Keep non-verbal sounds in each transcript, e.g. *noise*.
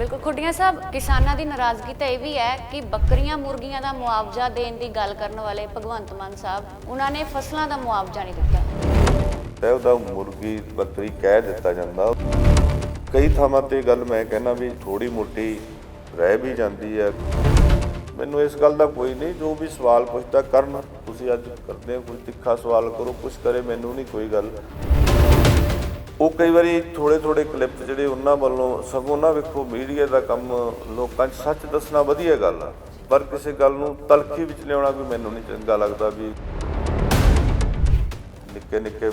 ਬਿਲਕੁਲ, ਖੁੱਡੀਆਂ ਸਾਹਿਬ, ਕਿਸਾਨਾਂ ਦੀ ਨਾਰਾਜ਼ਗੀ ਤਾਂ ਇਹ ਵੀ ਹੈ ਕਿ ਬੱਕਰੀਆਂ ਮੁਰਗੀਆਂ ਦਾ ਮੁਆਵਜ਼ਾ ਦੇਣ ਦੀ ਗੱਲ ਕਰਨ ਵਾਲੇ ਭਗਵੰਤ ਮਾਨ ਸਾਹਿਬ, ਉਹਨਾਂ ਨੇ ਫਸਲਾਂ ਦਾ ਮੁਆਵਜ਼ਾ ਨਹੀਂ ਦਿੱਤਾ। ਤੇ ਉਹਦਾ ਮੁਰਗੀ, ਬੱਕਰੀ ਕਹਿ ਦਿੱਤਾ ਜਾਂਦਾ। ਕਈ ਥਾਵਾਂ ਤੇ ਗੱਲ ਮੈਂ ਕਹਿੰਦਾ ਵੀ ਥੋੜੀ ਮੋਟੀ ਰਹਿ ਵੀ ਜਾਂਦੀ ਹੈ। ਮੈਨੂੰ ਇਸ ਗੱਲ ਦਾ ਕੋਈ ਨਹੀਂ, ਜੋ ਵੀ ਸਵਾਲ ਪੁੱਛਦਾ ਕਰਨ, ਤੁਸੀਂ ਅੱਜ ਕਰਦੇ ਹੋ, ਕੋਈ ਤਿੱਖਾ ਸਵਾਲ ਕਰੋ, ਕੁਛ ਕਰੇ, ਮੈਨੂੰ ਨਹੀਂ ਕੋਈ ਗੱਲ। ਉਹ ਕਈ ਵਾਰੀ ਥੋੜੇ ਥੋੜੇ ਕਲਿੱਪ ਜਿਹੜੇ ਉਹਨਾਂ ਵੱਲੋਂ ਸਗੋਂ ਨਾ ਵੇਖੋ ਮੀਡੀਆ ਦਾ ਕੰਮ ਲੋਕਾਂ 'ਚ ਸੱਚ ਦੱਸਣਾ ਵਧੀਆ ਗੱਲ ਆ, ਪਰ ਕਿਸੇ ਗੱਲ ਨੂੰ ਤਲਖੀ ਵਿੱਚ ਲਿਆਉਣਾ ਵੀ ਮੈਨੂੰ ਨਹੀਂ ਚੰਗਾ ਲੱਗਦਾ ਵੀ ਨਿੱਕੇ ਨਿੱਕੇ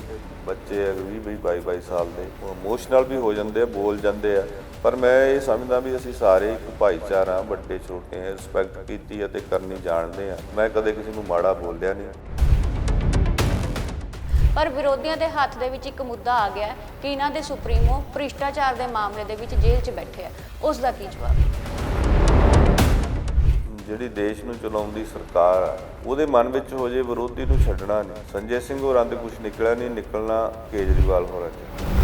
ਬੱਚੇ ਆ 20 ਵੀਹ 22 22 ਸਾਲ ਦੇ, ਉਹ ਇਮੋਸ਼ਨਲ ਵੀ ਹੋ ਜਾਂਦੇ ਆ, ਬੋਲ ਜਾਂਦੇ ਆ। ਪਰ ਮੈਂ ਇਹ ਸਮਝਦਾ ਵੀ ਅਸੀਂ ਸਾਰੇ ਇੱਕ ਭਾਈਚਾਰਾ ਵੱਡੇ ਛੋਟੇ ਰਿਸਪੈਕਟ ਕੀਤੀ ਅਤੇ ਕਰਨੀ ਜਾਣਦੇ ਆ। ਮੈਂ ਕਦੇ ਕਿਸੇ ਨੂੰ ਮਾੜਾ ਬੋਲਿਆ ਨਹੀਂ। ਪਰ ਵਿਰੋਧੀਆਂ ਦੇ ਹੱਥ ਦੇ ਵਿੱਚ ਇੱਕ ਮੁੱਦਾ ਆ ਗਿਆ ਕਿ ਇਹਨਾਂ ਦੇ ਸੁਪਰੀਮੋ ਭ੍ਰਿਸ਼ਟਾਚਾਰ ਦੇ ਮਾਮਲੇ ਦੇ ਵਿੱਚ ਜੇਲ੍ਹ 'ਚ ਬੈਠੇ ਆ। ਉਸ ਦਾ ਕੀ ਜਵਾਬ? ਜਿਹੜੀ ਦੇਸ਼ ਨੂੰ ਚਲਾਉਂਦੀ ਸਰਕਾਰ ਆ, ਉਹਦੇ ਮਨ ਵਿੱਚ ਹੋ ਜੇ ਵਿਰੋਧੀ ਨੂੰ ਛੱਡਣਾ ਨਹੀਂ। ਸੰਜੇ ਸਿੰਘ ਹੋਰਾਂ ਤੇ ਕੁਝ ਨਿਕਲਿਆ ਨਹੀਂ, ਨਿਕਲਣਾ ਕੇਜਰੀਵਾਲ ਹੋਰਾਂ ਚ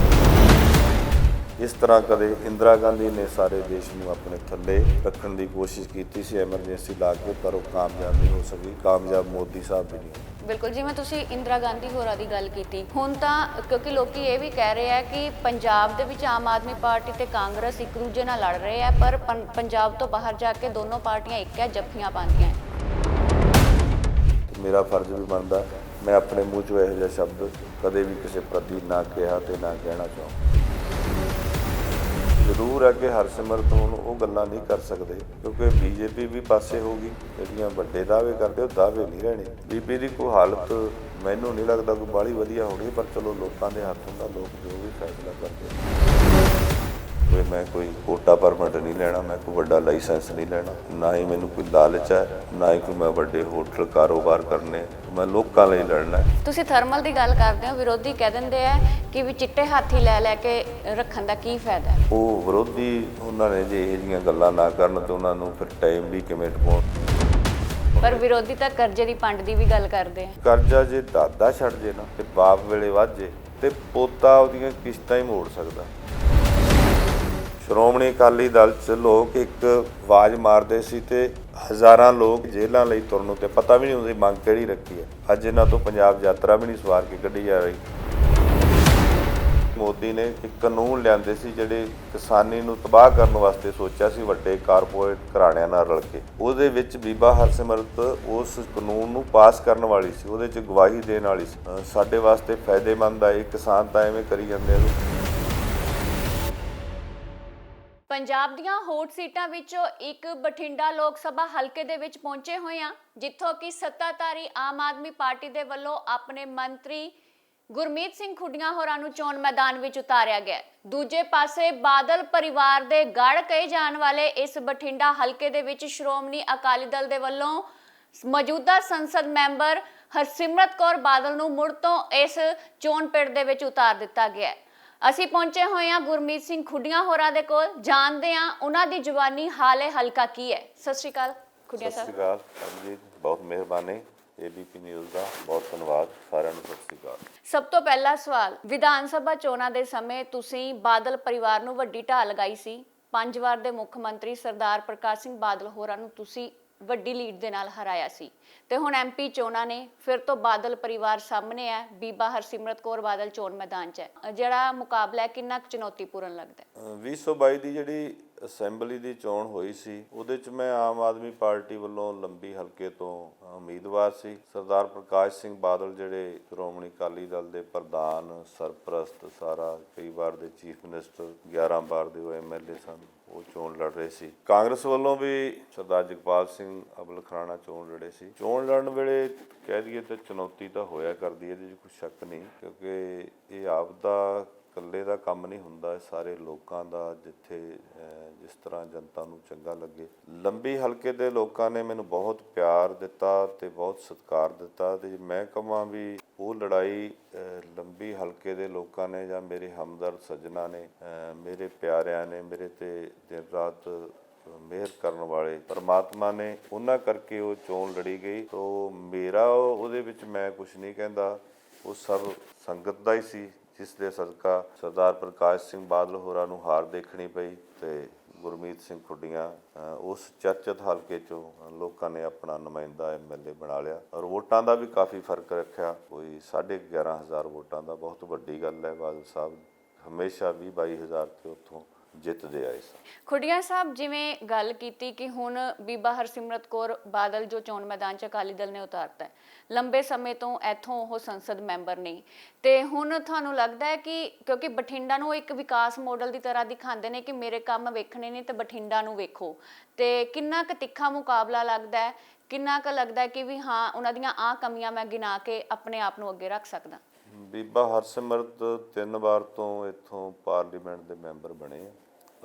ਇਸ ਤਰ੍ਹਾਂ ਕਦੇ ਇੰਦਰਾ ਗਾਂਧੀ ਨੇ ਸਾਰੇ ਦੇਸ਼ ਨੂੰ ਆਪਣੇ ਥੱਲੇ ਰੱਖਣ ਦੀ ਕੋਸ਼ਿਸ਼ ਕੀਤੀ ਸੀ ਐਮਰਜੈਂਸੀ ਲਾ ਕੇ ਪਰ ਉਹ ਕਾਮਯਾਬ ਨਹੀਂ ਹੋ ਸਕੀ ਕਾਮਯਾਬ ਮੋਦੀ ਸਾਹਿਬ ਵੀ ਨਹੀਂ। ਬਿਲਕੁਲ ਜਿਵੇਂ ਤੁਸੀਂ ਇੰਦਰਾ ਗਾਂਧੀ ਹੋਰਾਂ ਦੀ ਗੱਲ ਕੀਤੀ। ਹੁਣ ਤਾਂ ਕਿਉਂਕਿ ਲੋਕੀ ਇਹ ਵੀ ਕਹਿ ਰਹੇ ਆ ਕਿ ਪੰਜਾਬ ਦੇ ਵਿੱਚ ਆਮ ਆਦਮੀ ਪਾਰਟੀ ਤੇ ਕਾਂਗਰਸ ਇੱਕ ਦੂਜੇ ਨਾਲ ਲੜ ਰਹੇ ਆ ਪਰ ਪੰਜਾਬ ਤੋਂ ਬਾਹਰ ਜਾ ਕੇ ਦੋਨੋਂ ਪਾਰਟੀਆਂ ਇੱਕ ਹੈ ਜੱਫੀਆਂ ਪਾਉਂਦੀਆਂ ਮੇਰਾ ਫਰਜ਼ ਵੀ ਬਣਦਾ ਮੈਂ ਆਪਣੇ ਮੂੰਹ ਚੋਂ ਇਹੋ ਜਿਹਾ ਸ਼ਬਦ ਕਦੇ ਵੀ ਕਿਸੇ ਪ੍ਰਤੀ ਨਾ ਕਿਹਾ ਤੇ ਨਾ ਕਹਿਣਾ ਚਾਹੁੰਦਾ ਜ਼ਰੂਰ ਹੈ ਕਿ ਹਰਸਿਮਰਤ ਹੁਣ ਉਹ ਗੱਲਾਂ ਨਹੀਂ ਕਰ ਸਕਦੇ, ਕਿਉਂਕਿ ਬੀਜੇਪੀ ਵੀ ਪਾਸੇ ਹੋਗੀ ਜਿਹੜੀਆਂ ਵੱਡੇ ਦਾਅਵੇ ਕਰਦੇ ਉਹ ਦਾਅਵੇ ਨਹੀਂ ਰਹਿਣੇ। ਬੀਬੀ ਦੀ ਕੋਈ ਹਾਲਤ ਮੈਨੂੰ ਨਹੀਂ ਲੱਗਦਾ ਕੋਈ ਬਾਹਲੀ ਵਧੀਆ ਹੋਣੀ, ਪਰ ਚਲੋ ਲੋਕਾਂ ਦੇ ਹੱਥ ਹੁੰਦਾ ਲੋਕ ਜੋ ਵੀ ਫੈਸਲਾ ਕਰਦੇ ਕੋਈ ਮੈਂ ਕੋਈ ਕੋਟਾ ਪਰਮਿਟ ਨਹੀਂ ਲੈਣਾ ਮੈਂ ਕੋਈ ਵੱਡਾ ਲਾਇਸੈਂਸ ਨਹੀਂ ਲੈਣਾ ਨਾ ਹੀ ਮੈਨੂੰ ਕੋਈ ਲਾਲਚ ਹੈ ਨਾ ਹੀ ਕੋਈ ਮੈਂ ਵੱਡੇ ਹੋਟਲ ਕਾਰੋਬਾਰ ਕਰਨੇ ਮੈਂ ਲੋਕਾਂ ਲਈ ਲੜਨਾ ਤੁਸੀਂ ਥਰਮਲ ਦੀ ਗੱਲ ਕਰਦੇ ਹੋ ਵਿਰੋਧੀ ਕਹਿ ਦਿੰਦੇ ਆ ਕਿ ਵੀ ਚਿੱਟੇ ਹਾਥੀ ਲੈ ਲੈ ਕੇ ਰੱਖਣ ਦਾ ਕੀ ਫਾਇਦਾ? ਉਹ ਵਿਰੋਧੀ ਉਹਨਾਂ ਨੇ ਜੇ ਇਹ ਜੀਆਂ ਗੱਲਾਂ ਨਾ ਕਰਨ ਤੇ ਉਹਨਾਂ ਨੂੰ ਫਿਰ ਟਾਈਮ ਵੀ ਕਿਵੇਂ ਟਪਾਉਣ ਪਰ ਵਿਰੋਧੀ ਤਾਂ ਕਰਜ਼ੇ ਦੀ ਪੰਡ ਦੀ ਵੀ ਗੱਲ ਕਰਦੇ ਆ। ਕਰਜ਼ਾ ਜੇ ਦਾਦਾ ਛੱਡ ਜੇ ਨਾ ਤੇ ਬਾਪ ਵੇਲੇ ਵੱਧ ਜੇ ਤੇ ਪੋਤਾ ਉਹਦੀਆਂ ਕਿਸ਼ਤਾਂ ਹੀ ਮੋੜ ਸਕਦਾ। ਸ਼੍ਰੋਮਣੀ ਅਕਾਲੀ ਦਲ ਚ ਲੋਕ ਇੱਕ ਆਵਾਜ਼ ਮਾਰਦੇ ਸੀ ਤੇ ਹਜ਼ਾਰਾਂ ਲੋਕ ਜੇਲ੍ਹਾਂ ਲਈ ਤੁਰਨ ਨੂੰ ਪਤਾ ਵੀ ਨਹੀਂ ਹੁੰਦੀ ਮੰਗ ਕਿਹੜੀ ਰੱਖੀ ਹੈ। ਅੱਜ ਇਹਨਾਂ ਤੋਂ ਪੰਜਾਬ ਯਾਤਰਾ ਵੀ ਨਹੀਂ ਸਵਾਰ ਕੇ ਕੱਢੀ ਜਾ ਰਹੀ। ਮੋਦੀ ਨੇ ਇੱਕ ਕਾਨੂੰਨ ਲਿਆਂਦੇ ਸੀ ਜਿਹੜੇ ਕਿਸਾਨੀ ਨੂੰ ਤਬਾਹ ਕਰਨ ਵਾਸਤੇ ਸੋਚਿਆ ਸੀ, ਵੱਡੇ ਕਾਰਪੋਰੇਟ ਘਰਾਣਿਆਂ ਨਾਲ ਰਲ ਕੇ। ਉਹਦੇ ਵਿੱਚ ਬੀਬਾ ਹਰਸਿਮਰਤ ਉਸ ਕਾਨੂੰਨ ਨੂੰ ਪਾਸ ਕਰਨ ਵਾਲੀ ਸੀ, ਉਹਦੇ 'ਚ ਗਵਾਹੀ ਦੇਣ ਵਾਲੀ ਸੀ। ਸਾਡੇ ਵਾਸਤੇ ਫਾਇਦੇਮੰਦ ਆ, ਇਹ ਕਿਸਾਨ ਤਾਂ ਐਵੇਂ ਕਰੀ ਜਾਂਦੇ ਆ। ਪੰਜਾਬ ਦੀਆਂ ਹੋਟ ਸੀਟਾਂ ਵਿੱਚੋਂ ਇੱਕ ਬਠਿੰਡਾ ਲੋਕ ਸਭਾ ਹਲਕੇ ਦੇ ਵਿੱਚ ਪਹੁੰਚੇ ਹੋਏ ਹਾਂ, ਜਿੱਥੋਂ ਕਿ ਸੱਤਾਧਾਰੀ ਆਮ ਆਦਮੀ ਪਾਰਟੀ ਦੇ ਵੱਲੋਂ ਆਪਣੇ ਮੰਤਰੀ ਗੁਰਮੀਤ ਸਿੰਘ ਖੁੱਡੀਆਂ ਹੋਰਾਂ ਨੂੰ ਚੋਣ ਮੈਦਾਨ ਵਿੱਚ ਉਤਾਰਿਆ ਗਿਆ ਦੂਜੇ ਪਾਸੇ ਬਾਦਲ ਪਰਿਵਾਰ ਦੇ ਗੜ ਕਹੇ ਜਾਣ ਵਾਲੇ ਇਸ ਬਠਿੰਡਾ ਹਲਕੇ ਦੇ ਵਿੱਚ ਸ਼੍ਰੋਮਣੀ ਅਕਾਲੀ ਦਲ ਦੇ ਵੱਲੋਂ ਮੌਜੂਦਾ ਸੰਸਦ ਮੈਂਬਰ ਹਰਸਿਮਰਤ ਕੌਰ ਬਾਦਲ ਨੂੰ ਮੁੜ ਤੋਂ ਇਸ ਚੋਣ ਪਿੜ ਦੇ ਵਿੱਚ ਉਤਾਰ ਦਿੱਤਾ ਗਿਆ ਹੈ। ਅਸੀਂ ਪਹੁੰਚੇ ਹੋਏ ਹਾਂ ਗੁਰਮੀਤ ਸਿੰਘ ਖੁੱਡੀਆਂ ਹੋਰਾਂ ਦੇ ਕੋਲ। ਜਾਣਦੇ ਹਾਂ ਉਹਨਾਂ ਦੀ ਜਵਾਨੀ ਹਾਲੇ ਹਲਕਾ ਕੀ ਹੈ। ਸਤਿ ਸ਼੍ਰੀ ਅਕਾਲ ਖੁੱਡੀਆਂ ਸਤਿ ਸਾਹਿਬ ਸ਼੍ਰੀ। ਅਕਾਲ ਜੀ ਬਹੁਤ ਮਿਹਰਬਾਨੀ। ਏਬੀਪੀ ਨਿਊਜ਼ ਦਾ ਬਹੁਤ ਧੰਨਵਾਦ ਸਾਰਿਆਂ ਨੂੰ ਸਤਿ ਸ਼੍ਰੀ ਅਕਾਲ। ਸਭ ਤੋਂ ਪਹਿਲਾ ਸਵਾਲ ਵਿਧਾਨ ਸਭਾ ਚੋਣਾਂ ਦੇ ਸਮੇਂ ਤੁਸੀਂ ਬਾਦਲ ਪਰਿਵਾਰ ਨੂੰ ਵੱਡੀ ਢਾਲ ਲਗਾਈ ਸੀ। ਪੰਜ ਵਾਰ ਦੇ ਮੁੱਖ ਮੰਤਰੀ ਸਰਦਾਰ ਪ੍ਰਕਾਸ਼ ਸਿੰਘ ਬਾਦਲ ਹੋਰਾਂ ਨੂੰ ਤੁਸੀਂ ਵੱਡੀ ਲੀਡ ਦੇ ਨਾਲ ਹਰਾਇਆ ਸੀ। ਤੇ ਹੁਣ ਐਮਪੀ ਚੋਣਾਂ ਨੇ ਫਿਰ ਤੋਂ ਬਾਦਲ ਪਰਿਵਾਰ ਸਾਹਮਣੇ ਹੈ। ਬੀਬਾ ਹਰਸਿਮਰਤ ਕੌਰ ਬਾਦਲ ਚੋਣ ਮੈਦਾਨ 'ਚ ਹੈ। ਜਿਹੜਾ ਮੁਕਾਬਲਾ ਕਿੰਨਾ ਕੁ ਚੁਣੌਤੀਪੂਰਨ ਲੱਗਦਾ ਹੈ? ਅਹ 2022 ਦੀ ਜਿਹੜੀ ਅਸੈਂਬਲੀ ਦੀ ਚੋਣ ਹੋਈ ਸੀ, ਉਹਦੇ ਚ ਮੈਂ ਆਮ ਆਦਮੀ ਪਾਰਟੀ ਵੱਲੋਂ ਲੰਬੀ ਹਲਕੇ ਤੋਂ ਉਮੀਦਵਾਰ ਸੀ। ਸਰਦਾਰ ਪ੍ਰਕਾਸ਼ ਸਿੰਘ ਬਾਦਲ ਜਿਹੜੇ ਸ਼੍ਰੋਮਣੀ ਅਕਾਲੀ ਦਲ ਦੇ ਪ੍ਰਧਾਨ, ਸਰਪ੍ਰਸਤ ਸਾਰਾ, ਕਈ ਵਾਰ ਦੇ ਚੀਫ ਮਿਨਿਸਟਰ 11 ਵਾਰ ਦੇ ਉਹ ਐਮਐਲਏ ਸਨ, ਉਹ ਚੋਣ ਲੜ ਰਹੇ ਸੀ। ਕਾਂਗਰਸ ਵੱਲੋਂ ਵੀ ਸਰਦਾਰ ਜਗਪਾਲ ਸਿੰਘ ਅਬਲ ਖਰਾਣਾ ਚੋਣ ਲੜੇ ਸੀ। ਚੋਣ ਲੜਨ ਵੇਲੇ ਕਹਿ ਦਈਏ ਤਾਂ ਚੁਣੌਤੀ ਤਾਂ ਹੋਇਆ ਕਰਦੀ ਹੈ, ਇਹਦੇ 'ਚ ਕੋਈ ਸ਼ੱਕ ਨਹੀਂ, ਕਿਉਂਕਿ ਇਹ ਆਪ ਦਾ ਇਕੱਲੇ ਦਾ ਕੰਮ ਨਹੀਂ ਹੁੰਦਾ, ਇਹ ਸਾਰੇ ਲੋਕਾਂ ਦਾ ਜਿੱਥੇ ਜਿਸ ਤਰ੍ਹਾਂ ਜਨਤਾ ਨੂੰ ਚੰਗਾ ਲੱਗੇ। ਲੰਬੀ ਹਲਕੇ ਦੇ ਲੋਕਾਂ ਨੇ ਮੈਨੂੰ ਬਹੁਤ ਪਿਆਰ ਦਿੱਤਾ ਤੇ ਬਹੁਤ ਸਤਿਕਾਰ ਦਿੱਤਾ ਤੇ ਮੈਂ ਕਹਾਂ ਵੀ ਉਹ ਲੜਾਈ ਲੰਬੀ ਹਲਕੇ ਦੇ ਲੋਕਾਂ ਨੇ ਜਾਂ ਮੇਰੇ ਹਮਦਰਦ ਸੱਜਣਾ ਨੇ ਮੇਰੇ ਪਿਆਰਿਆਂ ਨੇ, ਮੇਰੇ ਤੇ ਦਿਨ ਰਾਤ ਮਿਹਰ ਕਰਨ ਵਾਲੇ ਪਰਮਾਤਮਾ ਨੇ, ਉਹਨਾਂ ਕਰਕੇ ਉਹ ਚੋਣ ਲੜੀ ਗਈ। ਤੋਂ ਮੇਰਾ ਉਹ- ਉਹਦੇ ਵਿੱਚ ਮੈਂ ਕੁਝ ਨਹੀਂ ਕਹਿੰਦਾ, ਉਹ ਸਭ ਸੰਗਤ ਦਾ ਹੀ ਸੀ। ਜਿਸ ਦੇ ਸਦਕਾ ਸਰਦਾਰ ਪ੍ਰਕਾਸ਼ ਸਿੰਘ ਬਾਦਲ ਹੋਰਾਂ ਨੂੰ ਹਾਰ ਦੇਖਣੀ ਪਈ ਤੇ ਗੁਰਮੀਤ ਸਿੰਘ ਖੁੱਡੀਆਂ ਉਸ ਚਰਚਿਤ ਹਲਕੇ ਚੋਂ ਲੋਕਾਂ ਨੇ ਆਪਣਾ ਨੁਮਾਇੰਦਾ ਐਮਐਲਏ ਬਣਾ ਲਿਆ। ਔਰ ਵੋਟਾਂ ਦਾ ਵੀ ਕਾਫੀ ਫ਼ਰਕ ਰੱਖਿਆ। ਕੋਈ 11500 ਵੋਟਾਂ ਦਾ ਬਹੁਤ ਵੱਡੀ ਗੱਲ ਹੈ ਬਾਦਲ ਸਾਹਿਬ। ਹਮੇਸ਼ਾ 20 22000 ਤੇ ਉੱਥੋਂ ਜਿੱਤਦੇ ਆਏ ਸਨ ਖੁੱਡੀਆਂ ਸਾਹਿਬ ਜਿਵੇਂ ਗੱਲ ਕੀਤੀ ਕਿ ਹੁਣ ਬੀਬਾ ਹਰਸਿਮਰਤ ਕੌਰ ਬਾਦਲ ਜੋ ਚੋਣ ਮੈਦਾਨ ਚ ਅਕਾਲੀ ਦਲ ਨੇ ਉਤਾਰਤਾ ਹੈ ਲੰਬੇ ਸਮੇਂ ਤੋਂ ਇੱਥੋਂ ਉਹ ਸੰਸਦ ਮੈਂਬਰ ਨਹੀਂ ਤੇ ਹੁਣ ਤੁਹਾਨੂੰ ਲੱਗਦਾ ਹੈ ਕਿ ਕਿਉਂਕਿ ਬਠਿੰਡਾ ਨੂੰ ਇੱਕ ਵਿਕਾਸ ਮਾਡਲ ਦੀ ਤਰ੍ਹਾਂ ਦਿਖਾਉਂਦੇ ਨੇ ਕਿ ਮੇਰੇ ਕੰਮ ਵੇਖਣੇ ਨੇ ਤੇ ਬਠਿੰਡਾ ਨੂੰ ਵੇਖੋ। ਤੇ ਕਿੰਨਾ ਕੁ ਤਿੱਖਾ ਮੁਕਾਬਲਾ ਲੱਗਦਾ ਹੈ ਕਿੰਨਾ ਕੁ ਲੱਗਦਾ ਹੈ ਕਿ ਵੀ ਹਾਂ ਉਹਨਾਂ ਦੀਆਂ ਆ ਕਮੀਆਂ ਮੈਂ ਗਿਣਾ ਕੇ ਆਪਣੇ ਆਪ ਨੂੰ ਅੱਗੇ ਰੱਖ ਸਕਦਾ। ਬੀਬਾ ਹਰਸਿਮਰਤ ਤਿੰਨ ਵਾਰ ਤੋਂ ਇੱਥੋਂ ਪਾਰਲੀਮੈਂਟ ਦੇ ਮੈਂਬਰ ਬਣੇ ਆ।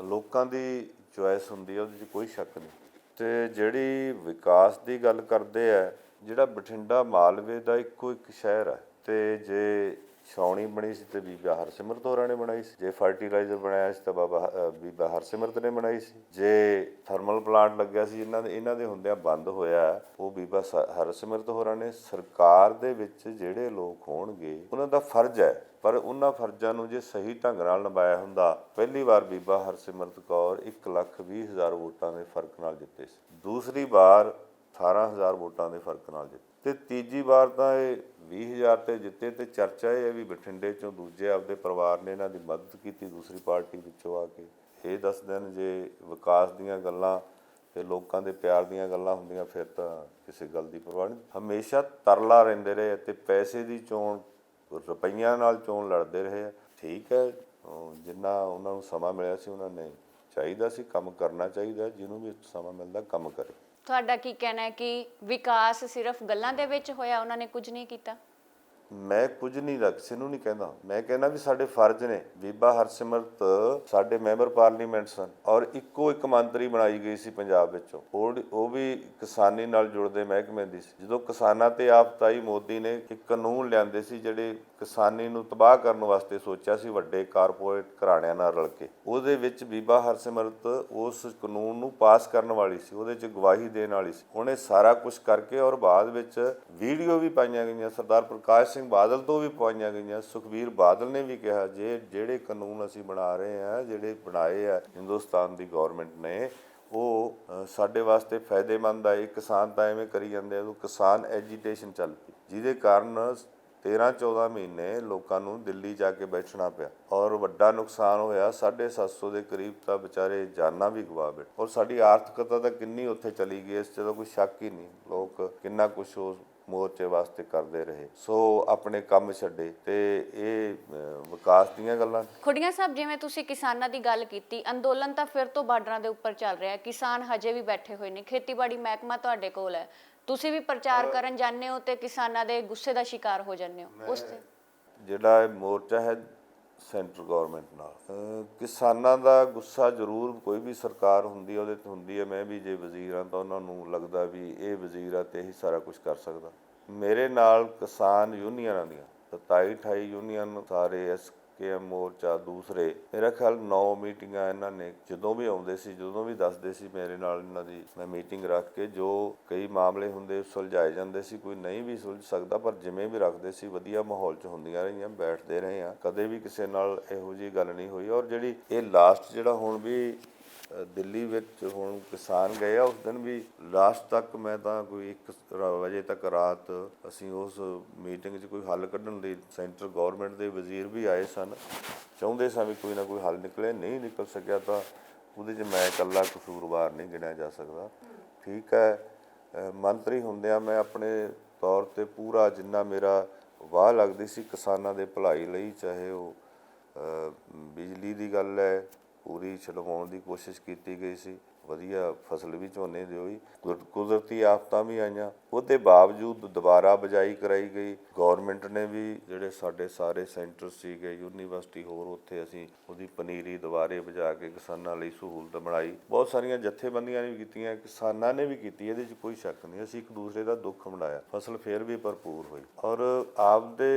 ਲੋਕਾਂ ਦੀ ਚੁਆਇਸ ਹੁੰਦੀ ਹੈ ਉਹਦੇ 'ਚ ਕੋਈ ਸ਼ੱਕ ਨਹੀਂ। ਤੇ ਜਿਹੜੀ ਵਿਕਾਸ ਦੀ ਗੱਲ ਕਰਦੇ ਆ, ਜਿਹੜਾ ਬਠਿੰਡਾ ਮਾਲਵੇ ਦਾ ਇੱਕੋ ਇੱਕ ਸ਼ਹਿਰ ਹੈ ਤੇ ਜੇ ਛਾਉਣੀ ਬਣੀ ਸੀ ਤੇ ਬੀਬਾ ਹਰਸਿਮਰਤ ਹੋਰਾਂ ਨੇ ਬਣਾਈ ਸੀ। ਜੇ ਫਰਟੀਲਾਈਜ਼ਰ ਬਣਾਇਆ ਸੀ ਤਾਂ ਬਾਬਾ ਅ, ਬੀਬਾ ਹਰਸਿਮਰਤ ਨੇ ਬਣਾਈ ਸੀ। ਜੇ ਥਰਮਲ ਪਲਾਂਟ ਲੱਗਿਆ ਸੀ ਇਹਨਾਂ ਦੇ ਇਹਨਾਂ ਦੇ ਹੁੰਦਿਆਂ ਬੰਦ ਹੋਇਆ ਉਹ ਬੀਬਾ ਸ- ਹਰਸਿਮਰਤ ਹੋਰਾਂ ਨੇ ਸਰਕਾਰ ਦੇ ਵਿੱਚ ਜਿਹੜੇ ਲੋਕ ਹੋਣਗੇ ਉਹਨਾਂ ਦਾ ਫਰਜ਼ ਹੈ। ਪਰ ਉਹਨਾਂ ਫਰਜ਼ਾਂ ਨੂੰ ਜੇ ਸਹੀ ਢੰਗ ਨਾਲ ਨਿਭਾਇਆ ਹੁੰਦਾ ਪਹਿਲੀ ਵਾਰ ਬੀਬਾ ਹਰਸਿਮਰਤ ਕੌਰ 1 ਲੱਖ ਵੀਹ ਹਜ਼ਾਰ ਵੋਟਾਂ ਦੇ ਫ਼ਰਕ ਨਾਲ ਜਿੱਤੇ ਸੀ। ਦੂਸਰੀ ਵਾਰ 18000 ਵੋਟਾਂ ਦੇ ਫ਼ਰਕ ਨਾਲ ਜਿੱਤੇ। ਤੇ ਤੀਜੀ ਵਾਰ ਤਾਂ ਇਹ 20000 ਤੇ ਜਿੱਤੇ ਤੇ ਚਰਚਾ ਇਹ ਹੈ ਵੀ ਬਠਿੰਡੇ ਚੋਂ ਦੂਜੇ ਆਪਦੇ ਪਰਿਵਾਰ ਨੇ ਇਹਨਾਂ ਦੀ ਮਦਦ ਕੀਤੀ ਦੂਸਰੀ ਪਾਰਟੀ ਵਿੱਚੋਂ ਆ ਕੇ। ਇਹ ਦੱਸਦੇ ਨੇ ਜੇ ਵਿਕਾਸ ਦੀਆਂ ਗੱਲਾਂ ਤੇ ਲੋਕਾਂ ਦੇ ਪਿਆਰ ਦੀਆਂ ਗੱਲਾਂ ਹੁੰਦੀਆਂ, ਫਿਰ ਤਾਂ ਕਿਸੇ ਗੱਲ ਦੀ ਪਰਵਾਹ ਨਹੀਂ। ਹਮੇਸ਼ਾ ਤਰਲਾ ਰਹਿੰਦੇ ਰਹੇ ਤੇ ਪੈਸੇ ਦੀ ਚੋਣ, ਰੁਪਈਆਂ ਨਾਲ ਚੋਣ ਲੜਦੇ ਰਹੇ ਆ। ਠੀਕ ਹੈ ਜਿੰਨਾ ਉਹਨਾਂ ਨੂੰ ਸਮਾਂ ਮਿਲਿਆ ਸੀ, ਉਹਨਾਂ ਨੇ ਚਾਹੀਦਾ ਸੀ ਕੰਮ ਕਰਨਾ ਚਾਹੀਦਾ, ਜਿਹਨੂੰ ਵੀ ਸਮਾਂ ਮਿਲਦਾ ਕੰਮ ਕਰੇ। ਤੁਹਾਡਾ ਕੀ ਕਹਿਣਾ ਹੈ ਕਿ ਵਿਕਾਸ ਸਿਰਫ ਗੱਲਾਂ ਦੇ ਵਿੱਚ ਹੋਇਆ, ਉਹਨਾਂ ਨੇ ਕੁਝ ਨਹੀਂ ਕੀਤਾ? ਮੈਂ ਕੁਝ ਨਹੀਂ ਦਾ ਕਿਸੇ ਨੂੰ ਨਹੀਂ ਕਹਿੰਦਾ। ਮੈਂ ਕਹਿੰਦਾ ਵੀ ਸਾਡੇ ਫਰਜ਼ ਨੇ। ਬੀਬਾ ਹਰਸਿਮਰਤ, ਸਾਡੇ ਮੈਂਬਰ ਪਾਰਲੀਮੈਂਟ ਸਨ ਔਰ ਇੱਕੋ ਇੱਕ ਮੰਤਰੀ ਬਣਾਈ ਗਈ ਸੀ ਪੰਜਾਬ ਵਿੱਚੋਂ। ਉਹ ਵੀ ਕਿਸਾਨੀ ਨਾਲ ਜੁੜਦੇ ਮਹਿਕਮੇ ਦੀ ਸੀ। ਜਦੋਂ ਕਿਸਾਨਾਂ ਤੇ ਆਫਤਾਈ ਮੋਦੀ ਨੇ ਇੱਕ ਕਾਨੂੰਨ ਲਿਆਂਦੇ ਸੀ ਜਿਹੜੇ ਕਿਸਾਨੀ ਨੂੰ ਤਬਾਹ ਕਰਨ ਵਾਸਤੇ ਸੋਚਿਆ ਸੀ, ਵੱਡੇ ਕਾਰਪੋਰੇਟ ਘਰਾਣਿਆਂ ਨਾਲ ਰਲ ਕੇ, ਉਹਦੇ ਵਿੱਚ ਬੀਬਾ ਹਰਸਿਮਰਤ ਉਸ ਕਾਨੂੰਨ ਨੂੰ ਪਾਸ ਕਰਨ ਵਾਲੀ ਸੀ, ਉਹਦੇ 'ਚ ਗਵਾਹੀ ਦੇਣ ਵਾਲੀ ਸੀ। ਉਹਨੇ ਸਾਰਾ ਕੁਝ ਕਰਕੇ ਔਰ ਬਾਅਦ ਵਿੱਚ ਵੀਡੀਓ ਵੀ ਪਾਈਆਂ ਗਈਆਂ। ਸਰਦਾਰ ਪ੍ਰਕਾਸ਼ ਸਿੰਘ ਬਾਦਲ ਤੋਂ ਵੀ ਪਵਾਈਆਂ ਗਈਆਂ। ਸੁਖਬੀਰ ਬਾਦਲ ਨੇ ਵੀ ਕਿਹਾ, ਜੇ ਜਿਹੜੇ ਕਾਨੂੰਨ ਅਸੀਂ ਬਣਾ ਰਹੇ ਹਾਂ, ਜਿਹੜੇ ਬਣਾਏ ਆ ਹਿੰਦੁਸਤਾਨ ਦੀ ਗਵਰਨਮੈਂਟ ਨੇ, ਉਹ ਸਾਡੇ ਵਾਸਤੇ ਫਾਇਦੇਮੰਦ ਆ। ਇਹ ਕਿਸਾਨ ਤਾਂ ਐਵੇਂ ਕਰੀ ਜਾਂਦੇ ਆ, ਉਹ ਕਿਸਾਨ ਐਜੀਟੇਸ਼ਨ ਚੱਲ ਪਈ। ਜਿਹਦੇ ਕਾਰਨ 13 14 ਮਹੀਨੇ ਲੋਕਾਂ ਨੂੰ ਦਿੱਲੀ ਜਾ ਕੇ ਬੈਠਣਾ ਪਿਆ। ਔਰ ਵੱਡਾ ਨੁਕਸਾਨ ਹੋਇਆ 750 ਦੇ ਕਰੀਬ ਤਾਂ ਵਿਚਾਰੇ ਜਾਨਾਂ ਵੀ ਗਵਾ ਬੈਠੇ। ਔਰ ਸਾਡੀ ਆਰਥਿਕਤਾ ਤਾਂ ਕਿੰਨੀ ਉੱਥੇ ਚਲੀ ਗਈ, ਇਸ 'ਚ ਤਾਂ ਕੋਈ ਸ਼ੱਕ ਹੀ ਨਹੀਂ। ਲੋਕ ਕਿੰਨਾ ਕੁਝ ਉਸ ਮੋਰਚੇ ਵਾਸਤੇ ਕਰਦੇ ਰਹੇ। ਸੋ ਆਪਣੇ ਕੰਮ ਛੱਡੇ ਤੇ ਇਹ ਵਿਕਾਸ ਦੀਆਂ ਗੱਲਾਂ। ਖੁੱਡੀਆਂ ਸਾਹਿਬ ਜਿਵੇਂ ਤੁਸੀਂ ਕਿਸਾਨਾਂ ਦੀ ਗੱਲ ਕੀਤੀ ਅੰਦੋਲਨ ਤਾਂ ਫਿਰ ਤੋਂ ਬਾਰਡਰਾਂ ਦੇ ਉੱਪਰ ਚੱਲ ਰਿਹਾ ਕਿਸਾਨ ਹਜੇ ਵੀ ਬੈਠੇ ਹੋਏ ਨੇ। ਖੇਤੀਬਾੜੀ ਮਹਿਕਮਾ ਤੁਹਾਡੇ ਕੋਲ ਹੈ। ਤੁਸੀਂ ਵੀ ਪ੍ਰਚਾਰ ਕਰਨ ਜਾਂਦੇ ਹੋ ਤੇ ਕਿਸਾਨਾਂ ਦੇ ਗੁੱਸੇ ਦਾ ਸ਼ਿਕਾਰ ਹੋ ਜਾਂਦੇ ਹੋ। ਉਸ ਤੇ ਜਿਹੜਾ ਇਹ ਮੋਰਚਾ ਹੈ ਸੈਂਟਰ ਗਵਰਨਮੈਂਟ ਨਾਲ। ਕਿਸਾਨਾਂ ਦਾ ਗੁੱਸਾ ਜ਼ਰੂਰ ਕੋਈ ਵੀ ਸਰਕਾਰ ਹੁੰਦੀ ਉਹਦੇ ਤੇ ਹੁੰਦੀ ਹੈ ਮੈਂ ਵੀ ਜੇ ਵਜ਼ੀਰ ਹਾਂ ਤਾਂ ਉਹਨਾਂ ਨੂੰ ਲੱਗਦਾ ਵੀ ਇਹ ਵਜ਼ੀਰ ਆ ਤੇ ਇਹੀ ਸਾਰਾ ਕੁਝ ਕਰ ਸਕਦਾ। ਮੇਰੇ ਨਾਲ ਕਿਸਾਨ ਯੂਨੀਅਨਾਂ ਦੀਆਂ 27 28 ਯੂਨੀਅਨ ਸਾਰੇ ਐਸਕੇਐਮ ਮੋਰਚਾ ਦੂਸਰੇ। ਮੇਰਾ ਖਿਆਲ 9 ਮੀਟਿੰਗਾਂ ਇਹਨਾਂ ਨੇ ਜਦੋਂ ਵੀ ਆਉਂਦੇ ਸੀ, ਜਦੋਂ ਵੀ ਦੱਸਦੇ ਸੀ ਮੇਰੇ ਨਾਲ ਇਹਨਾਂ ਦੀ, ਮੈਂ ਮੀਟਿੰਗ ਰੱਖ ਕੇ ਜੋ ਕਈ ਮਾਮਲੇ ਹੁੰਦੇ ਸੁਲਝਾਏ ਜਾਂਦੇ ਸੀ, ਕੋਈ ਨਹੀਂ ਵੀ ਸੁਲਝ ਸਕਦਾ, ਪਰ ਜਿਵੇਂ ਵੀ ਰੱਖਦੇ ਸੀ, ਵਧੀਆ ਮਾਹੌਲ 'ਚ ਹੁੰਦੀਆਂ ਰਹੀਆਂ, ਬੈਠਦੇ ਰਹੇ ਆ ਕਦੇ ਵੀ ਕਿਸੇ ਨਾਲ ਇਹੋ ਜੀ ਗੱਲ ਨਹੀਂ ਹੋਈ। ਔਰ ਜਿਹੜੀ ਇਹ ਲਾਸਟ ਜਿਹੜਾ ਹੁਣ ਵੀ ਦਿੱਲੀ ਵਿੱਚ ਹੁਣ ਕਿਸਾਨ ਗਏ ਆ, ਉਸ ਦਿਨ ਵੀ ਲਾਸਟ ਤੱਕ ਮੈਂ ਤਾਂ ਕੋਈ 1 ਵਜੇ ਤੱਕ ਰਾਤ ਅਸੀਂ ਉਸ ਮੀਟਿੰਗ 'ਚ ਕੋਈ ਹੱਲ ਕੱਢਣ ਲਈ ਸੈਂਟਰ ਗਵਰਨਮੈਂਟ ਦੇ ਵਜ਼ੀਰ ਵੀ ਆਏ ਸਨ। ਚਾਹੁੰਦੇ ਸਾਂ ਵੀ ਕੋਈ ਨਾ ਕੋਈ ਹੱਲ ਨਿਕਲੇ। ਨਹੀਂ ਨਿਕਲ ਸਕਿਆ ਤਾਂ ਉਹਦੇ 'ਚ ਮੈਂ ਇਕੱਲਾ ਕਸੂਰਵਾਰ ਨਹੀਂ ਗਿਣਿਆ ਜਾ ਸਕਦਾ। ਠੀਕ ਹੈ ਮੰਤਰੀ ਹੁੰਦਿਆਂ ਮੈਂ ਆਪਣੇ ਤੌਰ ਤੇ ਪੂਰਾ ਜਿੰਨਾ ਮੇਰਾ ਵਾਹ ਲੱਗਦੀ ਸੀ ਕਿਸਾਨਾਂ ਦੇ ਭਲਾਈ ਲਈ, ਚਾਹੇ ਉਹ ਬਿਜਲੀ ਦੀ ਗੱਲ ਹੈ ਪੂਰੀ ਛਡਵਾਉਣ ਦੀ ਕੋਸ਼ਿਸ਼ ਕੀਤੀ ਗਈ ਸੀ। ਵਧੀਆ ਫਸਲ ਵੀ ਝੋਨੇ ਦੀ ਹੋਈ। ਕੁਦਰਤੀ ਆਫਤਾਂ ਵੀ ਆਈਆਂ। ਉਹਦੇ ਬਾਵਜੂਦ ਦੁਬਾਰਾ ਬਜਾਈ ਕਰਾਈ ਗਈ। ਗਵਰਨਮੈਂਟ ਨੇ ਵੀ ਜਿਹੜੇ ਸਾਡੇ ਸਾਰੇ ਸੈਂਟਰ ਸੀਗੇ, ਯੂਨੀਵਰਸਿਟੀ ਹੋਰ, ਉੱਥੇ ਅਸੀਂ ਉਹਦੀ ਪਨੀਰੀ ਦੁਬਾਰੇ ਬਜਾ ਕੇ ਕਿਸਾਨਾਂ ਲਈ ਸਹੂਲਤ ਬਣਾਈ। ਬਹੁਤ ਸਾਰੀਆਂ ਜਥੇਬੰਦੀਆਂ ਨੇ ਵੀ ਕੀਤੀਆਂ, ਕਿਸਾਨਾਂ ਨੇ ਵੀ ਕੀਤੀ। ਇਹਦੇ 'ਚ ਕੋਈ ਸ਼ੱਕ ਨਹੀਂ। ਅਸੀਂ ਇੱਕ ਦੂਸਰੇ ਦਾ ਦੁੱਖ ਮਨਾਇਆ। ਫਸਲ ਫੇਰ ਵੀ ਭਰਪੂਰ ਹੋਈ। ਔਰ ਆਪਦੇ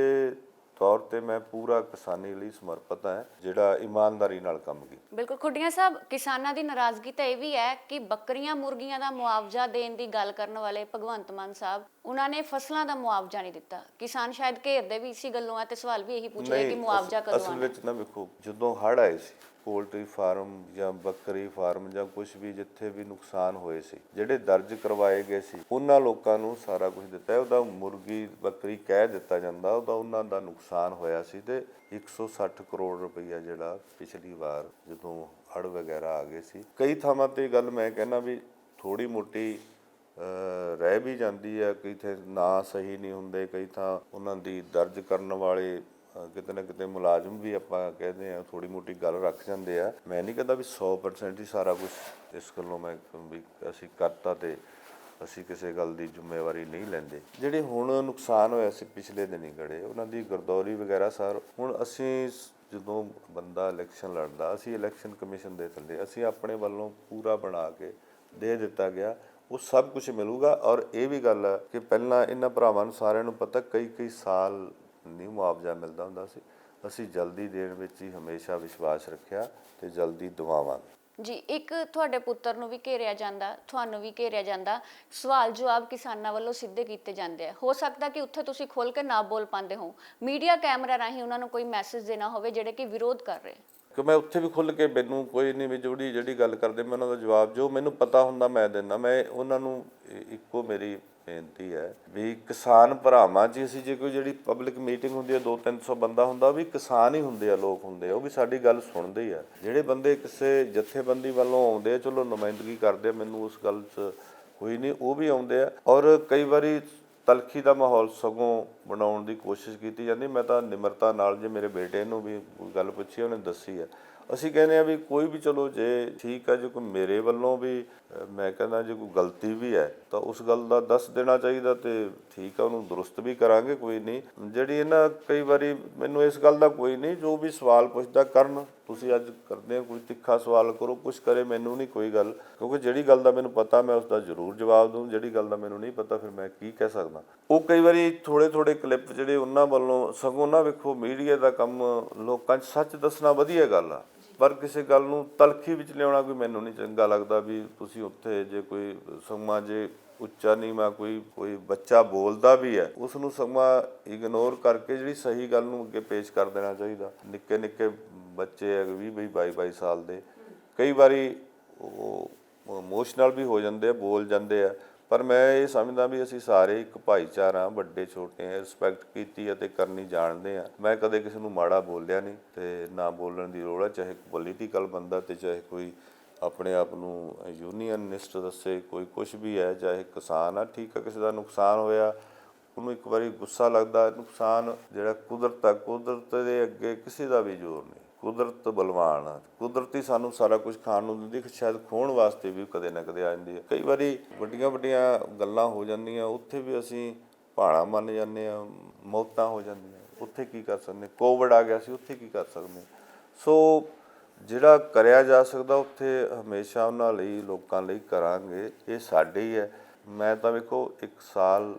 ਤੌਰ ਤੇ ਮੈਂ ਪੂਰਾ ਕਿਸਾਨੀ ਲਈ ਸਮਰਪਿਤ ਹਾਂ ਜਿਹੜਾ ਇਮਾਨਦਾਰੀ ਨਾਲ ਕੰਮ ਕੀਤਾ। ਬਿਲਕੁਲ ਖੁੱਡੀਆਂ ਸਾਹਿਬ ਕਿਸਾਨਾਂ ਦੀ ਨਾਰਾਜ਼ਗੀ ਤਾਂ ਇਹ ਵੀ ਹੈ ਕਿ ਬੱਕਰੀਆਂ ਮੁਰਗੀਆਂ ਦਾ ਮੁਆਵਜ਼ਾ ਦੇਣ ਦੀ ਗੱਲ ਕਰਨ ਵਾਲੇ ਭਗਵੰਤ ਮਾਨ ਸਾਹਿਬ ਉਹਨਾਂ ਨੇ ਫਸਲਾਂ ਦਾ ਮੁਆਵਜ਼ਾ ਨਹੀਂ ਦਿੱਤਾ। ਕਿਸਾਨ ਸ਼ਾਇਦ ਘੇਰਦੇ ਵੀ ਇਸੀ ਗੱਲੋਂ ਆ ਤੇ ਸਵਾਲ ਵੀ ਇਹੀ ਪੁੱਛ ਰਹੇ ਕਿ ਮੁਆਵਜ਼ਾ ਕਦੋਂ ਅਸਲ ਆਉਣਾ? ਵਿੱਚ ਨਾ ਵੇਖੋ ਜਦੋਂ ਹੜ੍ਹ ਆਏ ਸੀ ਪੋਲਟਰੀ ਫਾਰਮ ਜਾਂ ਬੱਕਰੀ ਫਾਰਮ ਜਾਂ ਕੁਝ ਵੀ ਜਿੱਥੇ ਵੀ ਨੁਕਸਾਨ ਹੋਏ ਸੀ, ਜਿਹੜੇ ਦਰਜ ਕਰਵਾਏ ਗਏ ਸੀ, ਉਹਨਾਂ ਲੋਕਾਂ ਨੂੰ ਸਾਰਾ ਕੁਝ ਦਿੱਤਾ ਉਹਦਾ ਮੁਰਗੀ ਬੱਕਰੀ ਕਹਿ ਦਿੱਤਾ ਜਾਂਦਾ, ਉਹਦਾ ਉਹਨਾਂ ਦਾ ਨੁਕਸਾਨ ਹੋਇਆ ਸੀ ਤੇ 160 ਕਰੋੜ ਰੁਪਈਆ ਜਿਹੜਾ ਪਿਛਲੀ ਵਾਰ ਜਦੋਂ ਹੜ ਵਗੈਰਾ ਆ ਗਏ ਸੀ। ਕਈ ਥਾਵਾਂ ਤੇ ਗੱਲ ਮੈਂ ਕਹਿੰਦਾ ਵੀ ਥੋੜੀ ਮੋਟੀ ਰਹਿ ਵੀ ਜਾਂਦੀ ਹੈ, ਕਈ ਥਾਂ ਨਾਂ ਸਹੀ ਨਹੀਂ ਹੁੰਦੇ, ਕਈ ਥਾਂ ਉਹਨਾਂ ਦੀ ਦਰਜ ਕਰਨ ਵਾਲੇ ਕਿਤੇ ਨਾ ਕਿਤੇ ਮੁਲਾਜ਼ਮ ਵੀ ਆਪਾਂ ਕਹਿੰਦੇ ਆ ਥੋੜੀ ਮੋਟੀ ਗੱਲ ਰੱਖ ਜਾਂਦੇ ਆ। ਮੈਂ ਨਹੀਂ ਕਹਿੰਦਾ ਵੀ 100% ਹੀ ਸਾਰਾ ਕੁਝ ਇਸ ਗੱਲੋਂ ਮੈਂ ਵੀ ਅਸੀਂ ਕਰਤਾ ਤੇ ਅਸੀਂ ਕਿਸੇ ਗੱਲ ਦੀ ਜ਼ਿੰਮੇਵਾਰੀ ਨਹੀਂ ਲੈਂਦੇ। ਜਿਹੜੇ ਹੁਣ ਨੁਕਸਾਨ ਹੋਇਆ ਸੀ ਪਿਛਲੇ ਦਿਨੀ ਗੜੇ, ਉਹਨਾਂ ਦੀ ਗਰਦੌਰੀ ਵਗੈਰਾ ਸਰ, ਹੁਣ ਅਸੀਂ ਜਦੋਂ ਬੰਦਾ ਇਲੈਕਸ਼ਨ ਲੜਦਾ, ਅਸੀਂ ਇਲੈਕਸ਼ਨ ਕਮਿਸ਼ਨ ਦੇ ਥੱਲੇ, ਅਸੀਂ ਆਪਣੇ ਵੱਲੋਂ ਪੂਰਾ ਬਣਾ ਕੇ ਦੇ ਦਿੱਤਾ ਗਿਆ, ਉਹ ਸਭ ਕੁਝ ਮਿਲੂਗਾ। ਔਰ ਇਹ ਵੀ ਗੱਲ ਹੈ ਕਿ ਪਹਿਲਾਂ ਇਹਨਾਂ ਭਰਾਵਾਂ ਨੂੰ ਸਾਰਿਆਂ ਨੂੰ ਪਤਾ ਕਈ ਕਈ ਸਾਲ ਨਹੀਂ ਮੁਆਵਜ਼ਾ ਮਿਲਦਾ ਹੁੰਦਾ ਸੀ। ਅਸੀਂ ਜਲਦੀ ਦੇਣ ਵਿੱਚ ਹੀ ਹਮੇਸ਼ਾ ਵਿਸ਼ਵਾਸ ਰੱਖਿਆ ਤੇ ਜਲਦੀ ਦਵਾਵਾਂਗੇ ਜੀ ਇੱਕ ਤੁਹਾਡੇ ਪੁੱਤਰ ਨੂੰ ਵੀ ਘੇਰਿਆ ਜਾਂਦਾ ਤੁਹਾਨੂੰ ਵੀ ਘੇਰਿਆ ਜਾਂਦਾ। ਸਵਾਲ ਜਵਾਬ ਕਿਸਾਨਾਂ ਵੱਲੋਂ ਸਿੱਧੇ ਕੀਤੇ ਜਾਂਦੇ ਆ। ਹੋ ਸਕਦਾ ਕਿ ਉੱਥੇ ਤੁਸੀਂ ਖੋਲ ਕੇ ਨਾ ਬੋਲ ਪਾਉਂਦੇ ਹੋ। ਮੀਡੀਆ ਕੈਮਰਾ ਰਾਹੀਂ ਉਹਨਾਂ ਨੂੰ ਕੋਈ ਮੈਸੇਜ ਦੇਣਾ ਹੋਵੇ ਜਿਹੜੇ ਕਿ ਵਿਰੋਧ ਕਰ ਰਹੇ। ਕਿ ਮੈਂ ਉੱਥੇ ਵੀ ਖੁੱਲ ਕੇ ਮੈਨੂੰ ਕੋਈ ਨਹੀਂ ਵੀ ਜਿਹੜੀ ਜਿਹੜੀ ਗੱਲ ਕਰਦੇ ਮੈਂ ਉਹਨਾਂ ਦਾ ਜਵਾਬ ਜੋ ਮੈਨੂੰ ਪਤਾ ਹੁੰਦਾ ਮੈਂ ਦਿੰਦਾ। ਮੈਂ ਉਹਨਾਂ ਨੂੰ ਇੱਕੋ ਮੇਰੀ ਬੇਨਤੀ ਹੈ ਵੀ ਕਿਸਾਨ ਭਰਾਵਾਂ 'ਚ ਅਸੀਂ ਜੇ ਕੋਈ ਜਿਹੜੀ ਪਬਲਿਕ ਮੀਟਿੰਗ ਹੁੰਦੀ ਹੈ 2-300 ਬੰਦਾ ਹੁੰਦਾ, ਉਹ ਵੀ ਕਿਸਾਨ ਹੀ ਹੁੰਦੇ ਆ, ਲੋਕ ਹੁੰਦੇ ਆ, ਉਹ ਵੀ ਸਾਡੀ ਗੱਲ ਸੁਣਦੇ ਹੀ ਆ। ਜਿਹੜੇ ਬੰਦੇ ਕਿਸੇ ਜਥੇਬੰਦੀ ਵੱਲੋਂ ਆਉਂਦੇ ਆ, ਚਲੋ ਨੁਮਾਇੰਦਗੀ ਕਰਦੇ ਆ, ਮੈਨੂੰ ਉਸ ਗੱਲ 'ਚ ਹੋਈ ਨਹੀਂ, ਉਹ ਵੀ ਆਉਂਦੇ ਆ। ਔਰ ਕਈ ਵਾਰੀ ਤਲਖੀ ਦਾ ਮਾਹੌਲ ਸਗੋਂ ਬਣਾਉਣ ਦੀ ਕੋਸ਼ਿਸ਼ ਕੀਤੀ ਜਾਂਦੀ, ਮੈਂ ਤਾਂ ਨਿਮਰਤਾ ਨਾਲ ਜੇ ਮੇਰੇ ਬੇਟੇ ਨੂੰ ਵੀ ਗੱਲ ਪੁੱਛੀ, ਉਹਨੇ ਦੱਸੀ ਹੈ ਅਸੀਂ ਕਹਿੰਦੇ ਆ ਵੀ ਕੋਈ ਵੀ ਚਲੋ ਜੇ ਠੀਕ ਆ, ਜੇ ਕੋਈ ਮੇਰੇ ਵੱਲੋਂ ਵੀ ਮੈਂ ਕਹਿੰਦਾ ਜੇ ਕੋਈ ਗਲਤੀ ਵੀ ਹੈ, ਤਾਂ ਉਸ ਗੱਲ ਦਾ ਦੱਸ ਦੇਣਾ ਚਾਹੀਦਾ ਤੇ ਠੀਕ ਆ, ਉਹਨੂੰ ਦਰੁਸਤ ਵੀ ਕਰਾਂਗੇ, ਕੋਈ ਨਹੀਂ। ਜਿਹੜੀ ਇਹਨਾਂ ਕਈ ਵਾਰੀ ਮੈਨੂੰ ਇਸ ਗੱਲ ਦਾ ਕੋਈ ਨਹੀਂ, ਜੋ ਵੀ ਸਵਾਲ ਪੁੱਛਦਾ ਕਰਨ, ਤੁਸੀਂ ਅੱਜ ਕਰਦੇ ਹੋ, ਕੋਈ ਤਿੱਖਾ ਸਵਾਲ ਕਰੋ ਕੁਝ ਕਰੇ, ਮੈਨੂੰ ਨਹੀਂ ਕੋਈ ਗੱਲ, ਕਿਉਂਕਿ ਜਿਹੜੀ ਗੱਲ ਦਾ ਮੈਨੂੰ ਪਤਾ, ਮੈਂ ਉਸ ਦਾ ਜ਼ਰੂਰ ਜਵਾਬ ਦੂੰ ਜਿਹੜੀ ਗੱਲ ਦਾ ਮੈਨੂੰ ਨਹੀਂ ਪਤਾ, ਫਿਰ ਮੈਂ ਕੀ ਕਹਿ ਸਕਦਾ। ਉਹ ਕਈ ਵਾਰੀ ਥੋੜੇ ਥੋੜੇ ਕਲਿੱਪ ਜਿਹੜੇ ਉਹਨਾਂ ਵੱਲੋਂ, ਸਗੋਂ ਨਾ ਵੇਖੋ, ਮੀਡੀਆ ਦਾ ਕੰਮ ਲੋਕਾਂ 'ਚ ਸੱਚ ਦੱਸਣਾ ਵਧੀਆ ਗੱਲ ਆ। ਪਰ ਕਿਸੇ ਗੱਲ ਨੂੰ ਤਲਖੀ ਵਿੱਚ ਲਿਆਉਣਾ ਕੋਈ ਮੈਨੂੰ ਨਹੀਂ ਚੰਗਾ ਲੱਗਦਾ ਵੀ ਤੁਸੀਂ ਉੱਥੇ ਜੇ ਕੋਈ ਸਮਾਂ ਜੇ ਉੱਚਾ ਨੀਵਾਂ ਕੋਈ ਕੋਈ ਬੱਚਾ ਬੋਲਦਾ ਵੀ ਹੈ ਉਸ ਨੂੰ ਸਮਾਂ ਇਗਨੋਰ ਕਰਕੇ ਜਿਹੜੀ ਸਹੀ ਗੱਲ ਨੂੰ ਅੱਗੇ ਪੇਸ਼ ਕਰ ਦੇਣਾ ਚਾਹੀਦਾ। ਨਿੱਕੇ ਨਿੱਕੇ ਬੱਚੇ ਹੈ 20 22 22 ਸਾਲ ਦੇ, ਕਈ ਵਾਰੀ ਉਹ ਇਮੋਸ਼ਨਲ ਵੀ ਹੋ ਜਾਂਦੇ ਆ, ਬੋਲ ਜਾਂਦੇ ਆ ਪਰ ਮੈਂ ਇਹ ਸਮਝਦਾ ਵੀ ਅਸੀਂ ਸਾਰੇ ਇੱਕ ਭਾਈਚਾਰਾ ਵੱਡੇ, ਛੋਟੇ ਆ ਰਿਸਪੈਕਟ ਕੀਤੀ ਅਤੇ ਕਰਨੀ ਜਾਣਦੇ ਆ ਮੈਂ ਕਦੇ ਕਿਸੇ ਨੂੰ ਮਾੜਾ ਬੋਲਿਆ ਨਹੀਂ ਤੇ ਨਾ ਬੋਲਣ ਦੀ ਲੋੜ ਹੈ, ਚਾਹੇ ਪੋਲੀਟੀਕਲ ਬੰਦਾ ਤੇ ਚਾਹੇ ਕੋਈ ਆਪਣੇ ਆਪ ਨੂੰ ਯੂਨੀਅਨਿਸਟ ਦੱਸੇ, ਕੋਈ ਕੁਝ ਵੀ ਹੈ, ਚਾਹੇ ਕਿਸਾਨ ਆ, ਠੀਕ ਆ, ਕਿਸੇ ਦਾ ਨੁਕਸਾਨ ਹੋਇਆ, ਉਹਨੂੰ ਇੱਕ ਵਾਰੀ ਗੁੱਸਾ ਲੱਗਦਾ, ਨੁਕਸਾਨ ਜਿਹੜਾ ਕੁਦਰਤ ਆ, ਕੁਦਰਤ ਦੇ ਅੱਗੇ ਕਿਸੇ ਦਾ ਵੀ ਜ਼ੋਰ ਨਹੀਂ। ਕੁਦਰਤ ਬਲਵਾਨ ਆ। ਕੁਦਰਤੀ ਸਾਨੂੰ ਸਾਰਾ ਕੁਝ ਖਾਣ ਨੂੰ ਦਿੰਦੀ ਸ਼ਾਇਦ ਖੋਣ ਵਾਸਤੇ ਵੀ ਕਦੇ ਨਾ ਕਦੇ ਆ ਜਾਂਦੀ ਹੈ ਕਈ ਵਾਰੀ ਵੱਡੀਆਂ ਵੱਡੀਆਂ ਗੱਲਾਂ ਹੋ ਜਾਂਦੀਆਂ, ਉੱਥੇ ਵੀ ਅਸੀਂ ਭਾਣਾ ਮੰਨ ਜਾਂਦੇ ਆ, ਮੌਤਾਂ ਹੋ ਜਾਂਦੀਆਂ। ਉੱਥੇ ਕੀ ਕਰ ਸਕਦੇ? ਕੋਵਿਡ ਆ ਗਿਆ ਸੀ, ਉੱਥੇ ਕੀ ਕਰ ਸਕਦੇ? ਸੋ ਜਿਹੜਾ ਕਰਿਆ ਜਾ ਸਕਦਾ, ਉੱਥੇ ਹਮੇਸ਼ਾ ਉਹਨਾਂ ਲਈ, ਲੋਕਾਂ ਲਈ ਕਰਾਂਗੇ, ਇਹ ਸਾਡੇ ਹੀ ਹੈ। ਮੈਂ ਤਾਂ ਵੇਖੋ, ਇੱਕ ਸਾਲ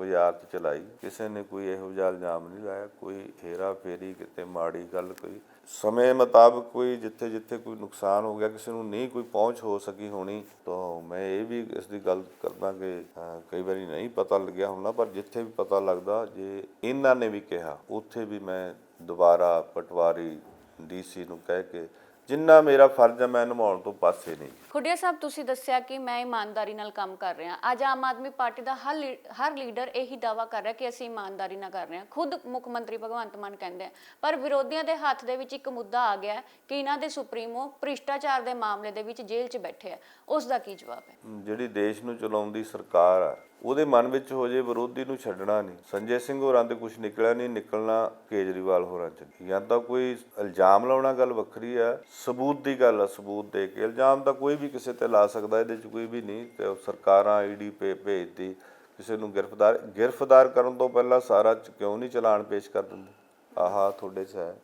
ਬਾਜ਼ਾਰ 'ਚ ਚਲਾਈ। ਕਿਸੇ ਨੇ ਕੋਈ ਇਹੋ ਜਿਹਾ ਇਲਜ਼ਾਮ ਨਹੀਂ ਲਾਇਆ। ਕੋਈ ਹੇਰਾ ਫੇਰੀ, ਕਿਤੇ ਮਾੜੀ ਗੱਲ ਕੋਈ। ਸਮੇਂ ਮੁਤਾਬਕ ਕੋਈ ਜਿੱਥੇ ਜਿੱਥੇ ਕੋਈ ਨੁਕਸਾਨ ਹੋ ਗਿਆ, ਕਿਸੇ ਨੂੰ ਨਹੀਂ ਕੋਈ ਪਹੁੰਚ ਹੋ ਸਕੀ ਹੋਣੀ, ਤਾਂ ਮੈਂ ਇਹ ਵੀ ਇਸ ਦੀ ਗੱਲ ਕਰਦਾ ਕਿ ਕਈ ਵਾਰੀ ਨਹੀਂ ਪਤਾ ਲੱਗਿਆ ਹੁੰਦਾ, ਪਰ ਜਿੱਥੇ ਵੀ ਪਤਾ ਲੱਗਦਾ, ਜੇ ਇਹਨਾਂ ਨੇ ਵੀ ਕਿਹਾ, ਉੱਥੇ ਵੀ ਮੈਂ ਦੁਬਾਰਾ ਪਟਵਾਰੀ ਡੀਸੀ ਨੂੰ ਕਹਿ ਕੇ ਜਿੰਨਾ ਮੇਰਾ ਫਰਜ਼ ਹੈ ਮੈਂ ਨਿਭਾਉਣ ਤੋਂ ਪਾਸੇ ਨਹੀਂ। ਖੁੱਡੀਆ ਸਾਹਿਬ ਤੁਸੀਂ ਦੱਸਿਆ ਕਿ ਮੈਂ ਇਮਾਨਦਾਰੀ ਨਾਲ ਕੰਮ ਕਰ ਰਿਹਾ। ਅੱਜ ਆਮ ਆਦਮੀ ਪਾਰਟੀ ਦਾ ਹਰ ਲੀ- ਹਰ ਲੀਡਰ ਇਹੀ ਦਾਵਾ ਕਰ ਰਿਹਾ ਕਿ ਅਸੀਂ ਇਮਾਨਦਾਰੀ ਨਾਲ ਕਰ ਰਹੇ ਹਾਂ। ਖੁਦ ਮੁੱਖ ਮੰਤਰੀ ਭਗਵੰਤ ਮਾਨ ਕਹਿੰਦੇ ਆ। ਪਰ ਵਿਰੋਧੀਆਂ ਦੇ ਹੱਥ ਦੇ ਵਿੱਚ ਇੱਕ ਮੁੱਦਾ ਆ ਗਿਆ ਹੈ ਕਿ ਇਹਨਾਂ ਦੇ ਸੁਪਰੀਮੋ ਭ੍ਰਿਸ਼ਟਾਚਾਰ ਦੇ ਮਾਮਲੇ ਦੇ ਵਿੱਚ ਜੇਲ੍ਹ 'ਚ ਬੈਠੇ ਆ। ਉਸ ਦਾ ਕੀ ਜਵਾਬ ਹੈ? ਜਿਹੜੀ ਦੇਸ਼ ਨੂੰ ਚਲਾਉਂਦੀ ਸਰਕਾਰ ਆ ਉਹਦੇ ਮਨ ਵਿੱਚ ਹੋ ਜੇ ਵਿਰੋਧੀ ਨੂੰ ਛੱਡਣਾ ਨਹੀਂ। ਸੰਜੇ ਸਿੰਘ ਹੋਰਾਂ ਤੇ ਕੁਝ ਨਿਕਲਿਆ ਨਹੀਂ, ਨਿਕਲਣਾ ਕੇਜਰੀਵਾਲ ਹੋਰਾਂ ਚ ਜਾਂ ਤਾਂ ਕੋਈ ਇਲਜ਼ਾਮ ਲਾਉਣਾ ਗੱਲ ਵੱਖਰੀ ਆ, ਸਬੂਤ ਦੀ ਗੱਲ ਆ, ਸਬੂਤ ਦੇ ਕੇ। ਇਲਜ਼ਾਮ ਤਾਂ ਕੋਈ ਵੀ ਕਿਸੇ ਤੇ ਲਾ ਸਕਦਾ, ਇਹਦੇ ਚ ਕੋਈ ਵੀ ਨਹੀਂ। ਤੇ ਉਹ ਸਰਕਾਰਾਂ ਆਈਡੀ ਪੇ ਭੇਜਦੀ ਕਿਸੇ ਨੂੰ ਗ੍ਰਿਫਤਾਰ ਗ੍ਰਿਫਤਾਰ ਕਰਨ ਤੋਂ ਪਹਿਲਾਂ ਸਾਰਾ ਕਿਉਂ ਨਹੀਂ ਚਲਾਨ ਪੇਸ਼ ਕਰ ਦਿੰਦੇ? ਆਹਾ, ਤੁਹਾਡੇ ਚ ਹੈ।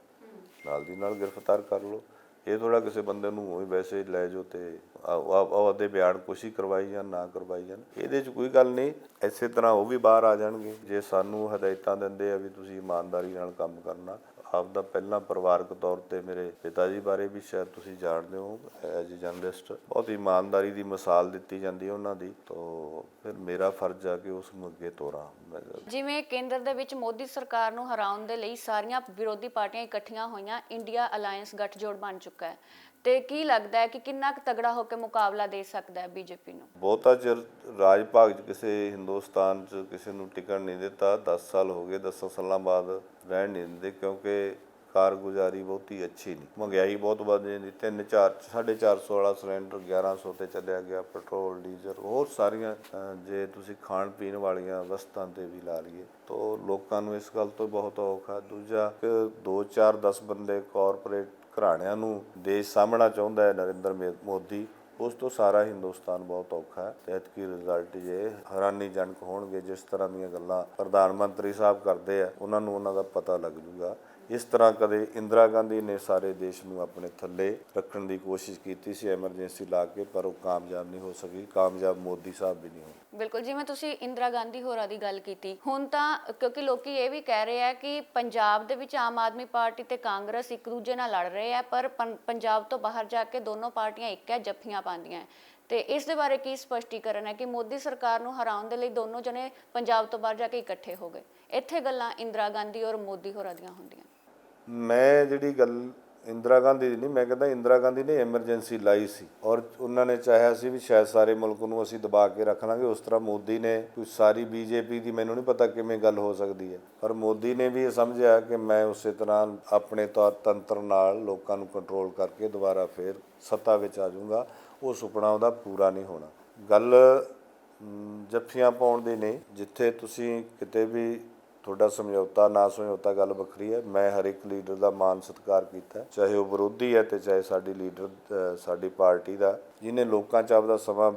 ਨਾਲ ਦੀ ਨਾਲ ਗ੍ਰਿਫਤਾਰ ਕਰ ਲਓ। ਇਹ ਥੋੜਾ ਕਿਸੇ ਬੰਦੇ ਨੂੰ ਹੋਈ ਵੈਸੇ ਲੈ ਜਾਓ ਤੇ ਉਹਦੇ ਬਿਆਨ ਕੁਛ ਹੀ ਕਰਵਾਈ ਜਾਂ ਨਾ ਕਰਵਾਈ ਜਾਣ। ਇਹਦੇ 'ਚ ਕੋਈ ਗੱਲ ਨਹੀਂ, ਇਸੇ ਤਰ੍ਹਾਂ ਉਹ ਵੀ ਬਾਹਰ ਆ ਜਾਣਗੇ। ਜੇ ਸਾਨੂੰ ਹਦਾਇਤਾਂ ਦਿੰਦੇ ਆ ਵੀ ਤੁਸੀਂ ਇਮਾਨਦਾਰੀ ਨਾਲ ਕੰਮ ਕਰਨਾ ਆਪਦਾ ਪਹਿਲਾਂ ਪਰਿਵਾਰਕ ਤੌਰ ਤੇ ਮੇਰੇ ਪਿਤਾ ਜੀ ਬਾਰੇ ਵੀ ਸ਼ਾਇਦ ਤੁਸੀਂ ਜਾਣਦੇ ਹੋ ਐਜ ਜਰਨਲਿਸਟ ਬਹੁਤ ਇਮਾਨਦਾਰੀ ਦੀ ਮਿਸਾਲ ਦਿੱਤੀ ਜਾਂਦੀ ਹੈ ਉਹਨਾਂ ਦੀ। ਤੋਂ ਫਿਰ ਮੇਰਾ ਫਰਜ਼ ਆ ਕਿ ਉਸ ਨੂੰ ਅੱਗੇ ਤੋਰਾਂ। ਜਿਵੇਂ ਕੇਂਦਰ ਦੇ ਵਿੱਚ ਮੋਦੀ ਸਰਕਾਰ ਨੂੰ ਹਰਾਉਣ ਦੇ ਲਈ ਸਾਰੀਆਂ ਵਿਰੋਧੀ ਪਾਰਟੀਆਂ ਇਕੱਠੀਆਂ ਹੋਈਆਂ ਇੰਡੀਆ ਅਲਾਈਅੰਸ ਗੱਠਜੋੜ ਬਣ ਚੁੱਕਾ ਹੈ। ਤੇ ਕੀ ਲੱਗਦਾ ਹੈ ਕਿ ਕਿੰਨਾ ਕੁ ਤਗੜਾ ਹੋ ਕੇ ਮੁਕਾਬਲਾ ਦੇ ਸਕਦਾ ਹੈ ਬੀਜੇਪੀ ਨੂੰ? ਬਹੁਤਾ ਚਿਰ ਰਾਜ ਭਾਗ 'ਚ ਕਿਸੇ ਹਿੰਦੁਸਤਾਨ 'ਚ ਕਿਸੇ ਨੂੰ ਟਿਕਣ ਨਹੀਂ ਦਿੱਤਾ। 10 ਸਾਲ ਹੋ ਗਏ 10 ਸਾਲਾਂ ਬਾਅਦ ਰਹਿਣ ਨਹੀਂ ਦਿੰਦੇ ਕਿਉਂਕਿ ਕਾਰਗੁਜ਼ਾਰੀ ਬਹੁਤੀ ਅੱਛੀ ਨਹੀਂ। ਮਹਿੰਗਾਈ ਬਹੁਤ ਵੱਧ ਜਾਂਦੀ 3 4 450 ਵਾਲਾ ਸਿਲੰਡਰ 1100 ਤੇ ਚੱਲਿਆ ਗਿਆ, ਪੈਟਰੋਲ, ਡੀਜ਼ਲ, ਹੋਰ ਸਾਰੀਆਂ ਜੇ ਤੁਸੀਂ ਖਾਣ ਪੀਣ ਵਾਲੀਆਂ ਵਸਤਾਂ ਤੇ ਵੀ ਲਾ ਲਈਏ, ਤਾਂ ਲੋਕਾਂ ਨੂੰ ਇਸ ਗੱਲ ਤੋਂ ਬਹੁਤ ਔਖਾ ਦੂਜਾ ਕਿ 2 4 10 ਬੰਦੇ ਕਾਰਪੋਰੇਟ ਘਰਾਣਿਆਂ ਨੂੰ ਦੇਸ਼ ਸਾਹਮਣਾ ਚਾਹੁੰਦਾ ਹੈ ਨਰਿੰਦਰ ਮੇ- ਮੋਦੀ, ਉਸ ਤੋਂ ਸਾਰਾ ਹਿੰਦੁਸਤਾਨ ਬਹੁਤ ਔਖਾ ਹੈ। ਤੇ ਐਤਕੀ ਰਿਜ਼ਲਟ ਜੇ ਹੈਰਾਨੀਜਨਕ ਹੋਣਗੇ, ਜਿਸ ਤਰ੍ਹਾਂ ਦੀਆਂ ਗੱਲਾਂ ਪ੍ਰਧਾਨ ਮੰਤਰੀ ਸਾਹਿਬ ਕਰਦੇ ਆ, ਉਹਨਾਂ ਨੂੰ ਉਹਨਾਂ ਦਾ ਪਤਾ ਲੱਗ ਜੂਗਾ। ਇਸ ਤਰ੍ਹਾਂ ਕਦੇ ਇੰਦਰਾ ਗਾਂਧੀ ਨੇ ਸਾਰੇ ਦੇਸ਼ ਨੂੰ ਆਪਣੇ ਥੱਲੇ ਰੱਖਣ ਦੀ ਕੋਸ਼ਿਸ਼ ਕੀਤੀ ਸੀ, ਐਮਰਜੈਂਸੀ ਲਾ ਕੇ, ਪਰ ਉਹ ਕਾਮਯਾਬ ਨਹੀਂ ਹੋ ਸਕੀ। ਕਾਮਯਾਬ ਮੋਦੀ ਸਾਹਿਬ ਵੀ ਨਹੀਂ ਹੋਏ। ਬਿਲਕੁਲ ਜਿਵੇਂ ਤੁਸੀਂ ਇੰਦਰਾ ਗਾਂਧੀ ਹੋਰਾਂ ਦੀ ਗੱਲ ਕੀਤੀ। ਹੁਣ ਤਾਂ ਕਿਉਂਕਿ ਲੋਕੀ ਇਹ ਵੀ ਕਹਿ ਰਹੇ ਆ ਕਿ ਪੰਜਾਬ ਦੇ ਵਿੱਚ ਆਮ ਆਦਮੀ ਪਾਰਟੀ ਤੇ ਕਾਂਗਰਸ ਇੱਕ ਦੂਜੇ ਨਾਲ ਲੜ ਰਹੇ ਆ, ਪਰ ਪੰ- ਪੰਜਾਬ ਤੋਂ ਬਾਹਰ ਜਾ ਕੇ ਦੋਨੋਂ ਪਾਰਟੀਆਂ ਇੱਕ ਹੈ, ਜੱਫੀਆਂ ਪਾਉਂਦੀਆਂ ਹੈ। ਤੇ ਇਸ ਦੇ ਬਾਰੇ ਕੀ ਸਪਸ਼ਟੀਕਰਨ ਹੈ ਕਿ ਮੋਦੀ ਸਰਕਾਰ ਨੂੰ ਹਰਾਉਣ ਦੇ ਲਈ ਦੋਨੋਂ ਜਣੇ ਪੰਜਾਬ ਤੋਂ ਬਾਹਰ ਜਾ ਕੇ ਇਕੱਠੇ ਹੋ ਗਏ। ਇੱਥੇ ਗੱਲਾਂ ਇੰਦਰਾ ਗਾਂਧੀ ਔਰ ਮੋਦੀ ਹੋਰਾਂ ਦੀਆਂ ਹੁੰਦੀਆਂ। ਮੈਂ ਜਿਹੜੀ ਗੱਲ ਇੰਦਰਾ ਗਾਂਧੀ ਦੀ ਨਹੀਂ, ਮੈਂ ਕਹਿੰਦਾ ਇੰਦਰਾ ਗਾਂਧੀ ਨੇ ਐਮਰਜੈਂਸੀ ਲਾਈ ਸੀ ਔਰ ਉਹਨਾਂ ਨੇ ਚਾਹਿਆ ਸੀ ਵੀ ਸ਼ਾਇਦ ਸਾਰੇ ਮੁਲਕ ਨੂੰ ਅਸੀਂ ਦਬਾ ਕੇ ਰੱਖ ਲਾਂਗੇ। ਉਸ ਤਰ੍ਹਾਂ ਮੋਦੀ ਨੇ ਕੋਈ ਸਾਰੀ ਬੀਜੇਪੀ ਦੀ ਮੈਨੂੰ ਨਹੀਂ ਪਤਾ ਕਿਵੇਂ ਗੱਲ ਹੋ ਸਕਦੀ ਹੈ। ਪਰ ਮੋਦੀ ਨੇ ਵੀ ਇਹ ਸਮਝਿਆ ਕਿ ਮੈਂ ਉਸੇ ਤਰ੍ਹਾਂ ਆਪਣੇ ਤੌਰ ਤੰਤਰ ਨਾਲ ਲੋਕਾਂ ਨੂੰ ਕੰਟਰੋਲ ਕਰਕੇ ਦੁਬਾਰਾ ਫੇਰ ਸੱਤਾ ਵਿੱਚ ਆ ਜਾਊਂਗਾ। ਉਹ ਸੁਪਨਾ ਉਹਦਾ ਪੂਰਾ ਨਹੀਂ ਹੋਣਾ। ਗੱਲ ਜੱਫੀਆਂ ਪਾਉਣ ਦੀ ਨਹੀਂ। ਜਿੱਥੇ ਤੁਸੀਂ ਕਿਤੇ ਵੀ ਤੁਹਾਡਾ ਸਮਝੌਤਾ, ਨਾ ਸਮਝੌਤਾ ਗੱਲ ਵੱਖਰੀ ਹੈ। ਮੈਂ ਹਰ ਇੱਕ ਲੀਡਰ ਦਾ ਮਾਨ ਸਤਿਕਾਰ ਕੀਤਾ। ਚਾਹੇ ਉਹ ਵਿਰੋਧੀ ਹੈ ਤੇ ਚਾਹੇ ਸਾਡੀ ਲੀਡਰ ਸਾਡੀ ਪਾਰਟੀ ਦਾ। ਜਿਹਨੇ ਲੋਕਾਂ 'ਚ ਆਪਦਾ ਸਮਾਂ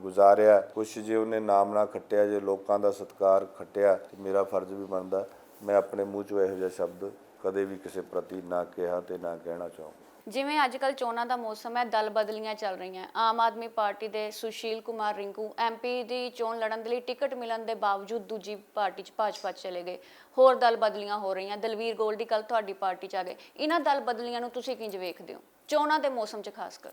ਗੁਜ਼ਾਰਿਆ, ਕੁਛ ਜੇ ਉਹਨੇ ਨਾਮ ਨਾ ਖੱਟਿਆ, ਜੇ ਲੋਕਾਂ ਦਾ ਸਤਿਕਾਰ ਖੱਟਿਆ, ਤੇ ਮੇਰਾ ਫਰਜ਼ ਵੀ ਬਣਦਾ। ਮੈਂ ਆਪਣੇ ਮੂੰਹ 'ਚੋਂ ਇਹੋ ਜਿਹਾ ਸ਼ਬਦ ਕਦੇ ਵੀ ਕਿਸੇ ਪ੍ਰਤੀ ਨਾ ਕਿਹਾ ਤੇ ਨਾ ਕਹਿਣਾ ਚਾਹਾਂ ਜਿਵੇਂ ਅੱਜ ਕੱਲ ਚੋਣਾਂ ਦਾ ਮੌਸਮ ਹੈ, ਦਲ ਬਦਲੀਆਂ ਚੱਲ ਰਹੀਆਂ। ਆਮ ਆਦਮੀ ਪਾਰਟੀ ਦੇ ਸੁਸ਼ੀਲ ਕੁਮਾਰ ਰਿੰਕੂ ਐਮਪੀ ਦੀ ਚੋਣ ਲੜਨ ਦੇ ਲਈ ਟਿਕਟ ਮਿਲਣ ਦੇ ਬਾਵਜੂਦ ਦੂਜੀ ਪਾਰਟੀ 'ਚ ਭਾਜਪਾ 'ਚ ਚਲੇ ਗਏ। ਹੋਰ ਦਲ ਬਦਲੀਆਂ ਹੋ ਰਹੀਆਂ। ਦਲਵੀਰ ਗੋਲਡੀ ਕੱਲ ਤੁਹਾਡੀ ਪਾਰਟੀ 'ਚ ਆ ਗਏ। ਇਹਨਾਂ ਦਲ ਬਦਲੀਆਂ ਨੂੰ ਤੁਸੀਂ ਕਿੰਜ ਵੇਖਦੇ ਹੋ? ਚੋਣਾਂ ਦੇ ਮੌਸਮ 'ਚ ਖਾਸ ਕਰ।